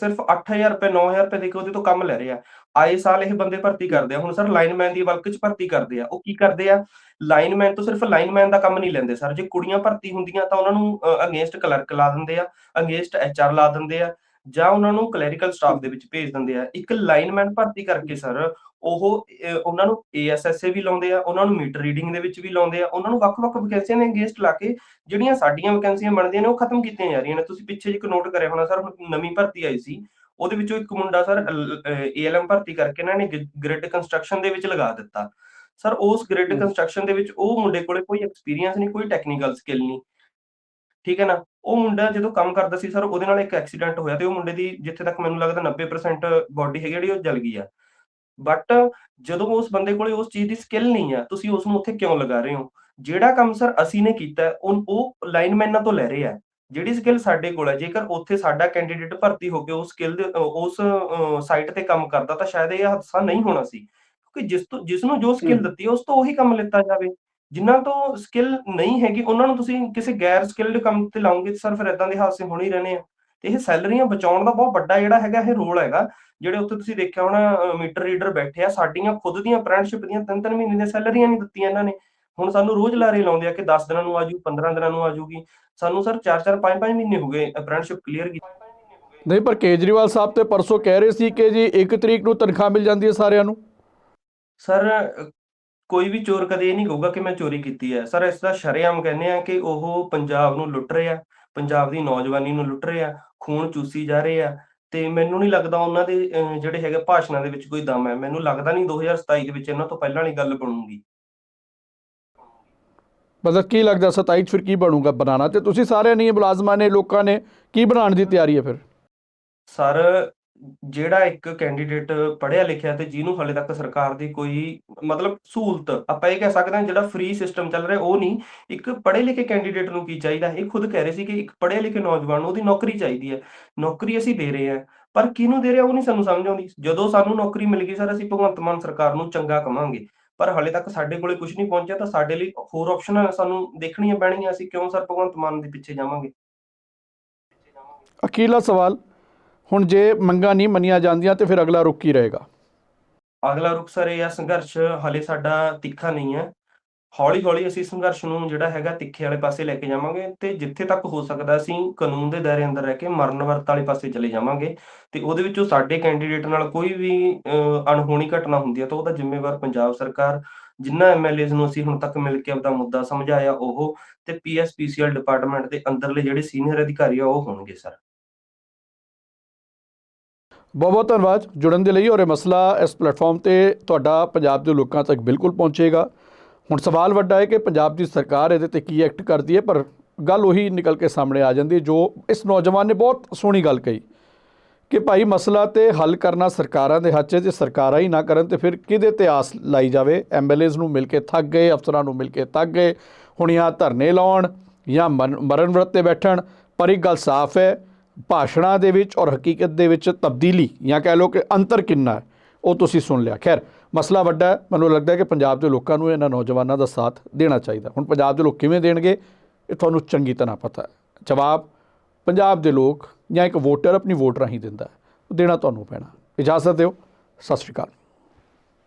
ਸਿਰਫ 8000 ਰੁਪਏ 9000 ਰੁਪਏ ਦੇ ਕੇ ਉਹਦੇ ਤੋਂ ਕੰਮ ਲੈ ਰਹੇ ਆ। ਆਏ ਸਾਲ ਇਹ ਬੰਦੇ ਭਰਤੀ ਕਰਦੇ ਆ। ਹੁਣ ਸਰ ਲਾਈਨਮੈਨ ਦੀ ਵਰਕ ਚ ਭਰਤੀ ਕਰਦੇ ਆ। ਉਹ ਕੀ ਕਰਦੇ ਆ? ਲਾਈਨਮੈਨ ਤੋਂ ਸਿਰਫ ਲਾਈਨਮੈਨ ਦਾ ਕੰਮ ਨਹੀਂ ਲੈਂਦੇ ਸਰ। ਜੇ ਕੁੜੀਆਂ ਭਰਤੀ ਹੁੰਦੀਆਂ ਤਾਂ ਉਹਨਾਂ ਨੂੰ ਅਗੇਂਸਟ ਕਲਰਕ ਲਾ ਦਿੰਦੇ ਆ, ਅਗੇਂਸਟ ਐਚਆਰ ਲਾ ਦਿੰਦੇ ਆ। ਜਾਂ ਉਹਨਾਂ ਨੂੰ ਕਲੈਰੀਕਲ ਸਟਾਫ ਦੇ ਵਿੱਚ ਭੇਜ ਦਿੰਦੇ ਆ। ਇੱਕ ਲਾਈਨਮੈਨ ਭਰਤੀ ਕਰਕੇ ਸਰ ਉਹ ਉਹਨਾਂ ਨੂੰ ਏਐਸਐਸਏ ਵੀ ਲਾਉਂਦੇ ਆ ਉਹਨਾਂ ਨੂੰ ਮੀਟਰ ਰੀਡਿੰਗ ਦੇ ਵਿੱਚ ਵੀ ਲਾਉਂਦੇ ਆ ਉਹਨਾਂ ਨੂੰ ਵੱਖ-ਵੱਖ ਵੈਕੈਂਸੀਆਂ ਦੇ ਅਗੇਂਸਟ ਲਾ ਕੇ ਜਿਹੜੀਆਂ ਸਾਡੀਆਂ ਵੈਕੈਂਸੀਆਂ ਬਣਦੀਆਂ ਨੇ ਉਹ ਖਤਮ ਕੀਤੀਆਂ ਜਾ ਰਹੀਆਂ ਨੇ। ਤੁਸੀਂ ਪਿੱਛੇ ਇੱਕ ਨੋਟ ਕਰਿਆ ਹੋਣਾ ਸਰ ਨਵੀਂ ਭਰਤੀ ਆਈ ਸੀ ਉਹਦੇ ਵਿੱਚੋਂ ਇੱਕ ਮੁੰਡਾ ਸਰ ਏਐਲਐਮ ਭਰਤੀ ਕਰਕੇ ਇਹਨਾਂ ਨੇ ਗ੍ਰਿਡ ਕੰਸਟਰਕਸ਼ਨ ਦੇ ਵਿੱਚ ਲਗਾ ਦਿੱਤਾ। ਸਰ ਉਸ ਗ੍ਰਿਡ। ਕੰਸਟਰਕਸ਼ਨ ਦੇ ਵਿੱਚ ਉਹ ਮੁੰਡੇ ਕੋਲੇ ਕੋਈ ਐਕਸਪੀਰੀਅੰਸ ਨਹੀਂ ਕੋਈ ਟੈਕਨੀਕਲ ਸਕਿੱਲ ਨਹੀਂ। ਠੀਕ ਹੈ ਨਾ? ਉਹ ਮੁੰਡਾ ਜਦੋਂ ਕੰਮ ਕਰਦਾ ਸੀ ਸਰ ਉਹਦੇ ਨਾਲ ਇੱਕ ਐਕਸੀਡੈਂਟ ਹੋਇਆ ਤੇ ਉਹ ਮੁੰਡੇ ਦੀ ਜਿੱਥੇ ਤੱਕ ਮੈਨੂੰ ਲੱਗਦਾ 90% ਬਾਡੀ ਹੈਗੀ ਜਿਹੜੀ ਉਹ ਜਲ ਗਈ ਆ। ਬਟ ਜਦੋਂ ਉਸ ਬੰਦੇ ਕੋਲੇ ਉਸ ਚੀਜ਼ ਦੀ ਸਕਿੱਲ ਨਹੀਂ ਆ ਤੁਸੀਂ ਉਸ ਨੂੰ ਉੱਥੇ ਕਿਉਂ ਲਗਾ ਰਹੇ ਹੋ? ਜਿਹੜਾ ਕੰਮ ਸਰ ਅਸੀਂ ਨੇ ਕੀਤਾ ਉਹ ਉਹ ਲਾਈਨਮੈਨਾਂ ਤੋਂ ਲੈ ਰਹੇ ਆ। ਜਿਹੜੀ ਸਕਿੱਲ ਸਾਡੇ ਕੋਲ ਹੈ ਜੇਕਰ ਉੱਥੇ ਸਾਡਾ ਕੈਂਡੀਡੇਟ ਭਰਤੀ ਹੋ ਕੇ ਉਸ ਸਕਿੱਲ ਦੇ ਉਸ ਸਾਈਟ ਤੇ ਕੰਮ ਕਰਦਾ ਤਾਂ ਸ਼ਾਇਦ ਇਹ ਹਾਦਸਾ ਨਹੀਂ ਹੋਣਾ ਸੀ। ਕਿਉਂਕਿ ਜਿਸ ਤੋਂ ਜਿਸ ਨੂੰ ਜੋ ਸਕਿੱਲ। ਦਿੱਤੀ ਉਸ ਤੋਂ ਉਹੀ ਕੰਮ ਲਿੱਤਾ ਜਾਵੇ। ਜਿਨ੍ਹਾਂ ਤੋਂ ਸਕਿੱਲ ਨਹੀਂ ਹੈਗੀ ਉਹਨਾਂ ਨੂੰ ਤੁਸੀਂ ਕਿਸੇ ਗੈਰ ਸਕਿੱਲਡ ਕੰਮ ਤੇ ਲਾਉਂਗੇ ਸਰ ਫਿਰ ਇਦਾਂ ਦੇ ਹਾਦਸੇ ਹੋਣੇ ਹੀ ਰਹਿਣੇ ਆ। ਤੇ ਇਹ ਸੈਲਰੀਆਂ ਬਚਾਉਣ ਦਾ ਬਹੁਤ ਵੱਡਾ ਜਿਹੜਾ ਹੈਗਾ ਇਹ ਰੋਲ ਹੈਗਾ ਜਿਹੜੇ ਉੱਥੇ ਤੁਸੀਂ ਦੇਖਿਆ ਹੋਣਾ ਮੀਟਰ ਰੀਡਰ ਬੈਠੇ ਆ ਸਾਡੀਆਂ ਖੁਦ ਦੀਆਂ ਅਪ੍ਰੈਂਟਿਸਸ਼ਿਪ ਦੀਆਂ ਤਿੰਨ ਤਿੰਨ ਮਹੀਨੇ ਦੀਆਂ ਸੈਲਰੀਆਂ ਨਹੀਂ ਦਿੱਤੀਆਂ ਇਹਨਾਂ ਨੇ। ਹੁਣ ਸਾਨੂੰ ਰੋਜ਼ ਲਾਰੇ ਲਾਉਂਦੇ ਆ ਕਿ 10 ਦਿਨਾਂ ਨੂੰ ਆਜੂ 15 ਦਿਨਾਂ ਨੂੰ ਆਜੂਗੀ ਸਾਨੂੰ ਸਰ 4-4 5-5 ਮਹੀਨੇ ਹੋ ਗਏ ਅਪ੍ਰੈਂਟਿਸਸ਼ਿਪ ਕਲੀਅਰ ਕੀਤੀ।
ਨਹੀਂ ਪਰ ਕੇਜਰੀਵਾਲ ਸਾਹਿਬ ਤੇ ਪਰਸੋਂ ਕਹਿ ਰਹੇ ਸੀ ਕਿ ਜੀ 1 ਤਰੀਕ ਨੂੰ ਤਨਖਾਹ ਮਿਲ ਜਾਂਦੀ ਹੈ ਸਾਰਿਆਂ ਨੂੰ?
ਸਰ ਕੋਈ ਵੀ ਚੋਰ ਕਦੇ ਇਹ ਨਹੀਂ ਕਹੂਗਾ ਕਿ ਮੈਂ ਚੋਰੀ ਕੀਤੀ ਹੈ। ਸਰ ਇਸ ਦਾ ਸ਼ਰੇਆਮ ਕਹਿੰਦੇ ਆ ਕਿ ਉਹ ਪੰਜਾਬ ਨੂੰ ਲੁੱਟ ਰਹੇ ਪੰਜਾਬ ਦੀ ਨੌਜਵਾਨੀ ਨੂੰ ਲੁੱਟ ਰਹੇ ਖੂਨ ਚੂਸੀ ਜਾ ਰਹੇ ਆ ਤੇ ਮੈਨੂੰ ਨਹੀਂ ਲੱਗਦਾ ਉਹਨਾਂ ਦੇ ਜਿਹੜੇ ਹੈਗੇ ਭਾਸ਼ਣਾਂ ਦੇ ਵਿੱਚ ਕੋਈ ਦਮ ਹੈ। ਮੈਨੂੰ ਲੱਗਦਾ ਨਹੀਂ 2027 ਦੇ ਵਿੱਚ ਇਹਨਾਂ ਤੋਂ ਪਹਿਲਾਂ ਵਾਲੀ ਗੱਲ ਬਣੂਗੀ।
ਮਤਲਬ ਕੀ ਲੱਗਦਾ 27 'ਚ ਫਿਰ ਕੀ ਬਣੂਗਾ ਬਣਾਉਣਾ? ਤੇ ਤੁਸੀਂ ਸਾਰਿਆਂ ਨੇ ਮੁਲਾਜ਼ਮਾਂ ਨੇ ਲੋਕਾਂ ਨੇ ਕੀ ਬਣਾਉਣ ਦੀ ਤਿਆਰੀ ਹੈ ਫਿਰ?
ਸਰ ਜਿਹੜਾ ਇੱਕ ਕੈਂਡੀਡੇਟ ਪੜ੍ਹਿਆ ਲਿਖਿਆ ਤੇ ਜਿਹਨੂੰ ਹਾਲੇ ਤੱਕ ਸਰਕਾਰ ਦੀ ਕੋਈ ਮਤਲਬ ਸਹੂਲਤ, ਆਪਾਂ ਇਹ ਕਹਿ ਸਕਦੇ ਹਾਂ ਜਿਹੜਾ ਫ੍ਰੀ ਸਿਸਟਮ ਚੱਲ ਰਿਹਾ, ਉਹ ਨਹੀਂ। ਇੱਕ ਪੜ੍ਹੇ ਲਿਖੇ ਕੈਂਡੀਡੇਟ ਨੂੰ ਕੀ ਚਾਹੀਦਾ? ਇਹ ਖੁਦ ਕਹਿ ਰਹੇ ਸੀ ਕਿ ਇੱਕ ਪੜ੍ਹੇ ਲਿਖੇ ਨੌਜਵਾਨ ਨੂੰ ਉਹਦੀ ਨੌਕਰੀ ਚਾਹੀਦੀ ਹੈ। ਨੌਕਰੀ ਅਸੀਂ ਦੇ ਰਹੇ ਹਾਂ, ਪਰ ਕਿਹਨੂੰ ਦੇ ਰਹੇ ਉਹ ਨਹੀਂ ਸਾਨੂੰ ਸਮਝ ਆਉਂਦੀ। ਜਦੋਂ ਸਾਨੂੰ ਨੌਕਰੀ ਮਿਲ ਗਈ, ਸਰ, ਅਸੀਂ ਭਗਵੰਤ ਮਾਨ ਸਰਕਾਰ ਨੂੰ ਚੰਗਾ ਕਵਾਂਗੇ। ਪਰ ਹਾਲੇ ਤੱਕ ਸਾਡੇ ਕੋਲੇ ਕੁਝ ਨਹੀਂ ਪਹੁੰਚਿਆ, ਤਾਂ ਸਾਡੇ ਲਈ ਹੋਰ ਆਪਸ਼ਨਾਂ ਸਾਨੂੰ ਦੇਖਣੀਆਂ ਪੈਣਗੀਆਂ। ਅਸੀਂ ਕਿਉਂ, ਸਰ, ਭਗਵੰਤ ਮਾਨ ਦੇ ਪਿੱਛੇ ਜਾਵਾਂਗੇ?
ਅਕੀਲਾ ਸਵਾਲ। ਹੁਣ ਜੇ ਮੰਗਾਂ ਨਹੀਂ ਮੰਨੀਆਂ ਜਾਂਦੀਆਂ ਤੇ ਫਿਰ ਅਗਲਾ ਰੁਕ ਕੀ ਰਹੇਗਾ?
ਅਗਲਾ ਰੁਖ ਸਰ ਇਹ ਆ, ਸੰਘਰਸ਼ ਹਲੇ ਸਾਡਾ ਤਿੱਖਾ ਨਹੀਂ ਹੈ। ਹੌਲੀ ਹੌਲੀ ਅਸੀਂ ਸੰਘਰਸ਼ ਨੂੰ ਜਿਹੜਾ ਹੈਗਾ ਤਿੱਖੇ ਵਾਲੇ ਪਾਸੇ ਲੈ ਕੇ ਜਾਵਾਂਗੇ ਤੇ ਜਿੱਥੇ ਤੱਕ ਹੋ ਸਕਦਾ ਅਸੀਂ ਕਾਨੂੰਨ ਦੇ ਦਾਇਰੇ ਅੰਦਰ ਰਹਿ ਕੇ ਮਰਨ ਵਰਤ ਵਾਲੇ ਪਾਸੇ ਚਲੇ ਜਾਵਾਂਗੇ ਤੇ ਉਹਦੇ ਵਿੱਚੋਂ ਸਾਡੇ ਕੈਂਡੀਡੇਟ ਨਾਲ ਕੋਈ ਵੀ ਅਣਹੋਣੀ ਘਟਨਾ ਹੁੰਦੀ ਹੈ ਤਾਂ ਉਹਦਾ ਜ਼ਿੰਮੇਵਾਰ ਪੰਜਾਬ ਸਰਕਾਰ ਜਿਨ੍ਹਾਂ ਐਮਐਲਏਜ਼ ਨੂੰ ਅਸੀਂ ਹੁਣ ਤੱਕ ਮਿਲ ਕੇ ਆਪਦਾ ਮੁੱਦਾ ਸਮਝਾਇਆ ਉਹ ਤੇ ਪੀਐਸਪੀਸੀਐਲ ਡਿਪਾਰਟਮੈਂਟ ਦੇ ਅੰਦਰਲੇ ਜਿਹੜੇ ਸੀਨੀਅਰ ਅਧਿਕਾਰੀ ਆ ਉਹ ਹੋਣਗੇ ਸਰ।
ਬਹੁਤ ਬਹੁਤ ਧੰਨਵਾਦ। ਜੁੜਨ ਦੇ ਲਈ ਔਰ ਇਹ ਮਸਲਾ ਇਸ ਪਲੇਟਫਾਰਮ ਤੇ ਤੁਹਾਡਾ ਪੰਜਾਬ ਦੇ ਲੋਕਾਂ ਤੱਕ ਬਿਲਕੁਲ ਪਹੁੰਚੇਗਾ। ਹੁਣ ਸਵਾਲ ਵੱਡਾ ਹੈ ਕਿ ਪੰਜਾਬ ਦੀ ਸਰਕਾਰ ਇਹਦੇ ਤੇ ਕੀ ਐਕਟ ਕਰਦੀ ਹੈ ਪਰ ਗੱਲ ਉਹੀ ਨਿਕਲ ਕੇ ਸਾਹਮਣੇ ਆ ਜਾਂਦੀ ਜੋ ਇਸ ਨੌਜਵਾਨ ਨੇ ਬਹੁਤ ਸੋਹਣੀ ਗੱਲ ਕਹੀ ਕਿ ਭਾਈ ਮਸਲਾ ਤੇ ਹੱਲ ਕਰਨਾ ਸਰਕਾਰਾਂ ਦੇ ਹੱਥ 'ਚ ਹੈ, ਜੇ ਸਰਕਾਰਾਂ ਹੀ ਨਾ ਕਰਨ ਤੇ ਫਿਰ ਕਿਹਦੇ ਤੇ ਆਸ ਲਾਈ ਜਾਵੇ? ਐਮਐਲਏਜ਼ ਨੂੰ ਮਿਲ ਕੇ ਥੱਕ ਗਏ ਅਫਸਰਾਂ ਨੂੰ ਮਿਲ ਕੇ ਥੱਕ ਗਏ ਹੁਣ ਜਾਂ ਧਰਨੇ ਲਾਉਣ ਜਾਂ ਮਨ- ਮਰਨ ਵਰਤ ਤੇ ਬੈਠਣ ਪਰ ਇੱਕ ਗੱਲ ਸਾਫ਼ ਹੈ ਭਾਸ਼ਣਾਂ ਦੇ ਵਿੱਚ ਔਰ ਹਕੀਕਤ ਦੇ ਵਿੱਚ ਤਬਦੀਲੀ ਜਾਂ ਕਹਿ ਲਓ ਕਿ ਅੰਤਰ ਕਿੰਨਾ ਹੈ, ਉਹ ਤੁਸੀਂ ਸੁਣ ਲਿਆ। ਖੈਰ, ਮਸਲਾ ਵੱਡਾ ਹੈ, ਮੈਨੂੰ ਲੱਗਦਾ ਹੈ ਕਿ ਪੰਜਾਬ ਦੇ ਲੋਕਾਂ ਨੂੰ ਇਹਨਾਂ ਨੌਜਵਾਨਾਂ ਦਾ ਸਾਥ ਦੇਣਾ ਚਾਹੀਦਾ। ਹੁਣ ਪੰਜਾਬ ਦੇ ਲੋਕ ਕਿਵੇਂ ਦੇਣਗੇ, ਇਹ ਤੁਹਾਨੂੰ ਚੰਗੀ ਤਰ੍ਹਾਂ ਪਤਾ ਹੈ। ਜਵਾਬ, ਪੰਜਾਬ ਦੇ ਲੋਕ ਜਾਂ ਇੱਕ ਵੋਟਰ ਆਪਣੀ ਵੋਟ ਰਾਹੀਂ ਦਿੰਦਾ ਹੈ, ਉਹ ਦੇਣਾ ਤੁਹਾਨੂੰ ਪੈਣਾ। ਇਜਾਜ਼ਤ ਦਿਓ। ਸਤਿ ਸ਼੍ਰੀ ਅਕਾਲ।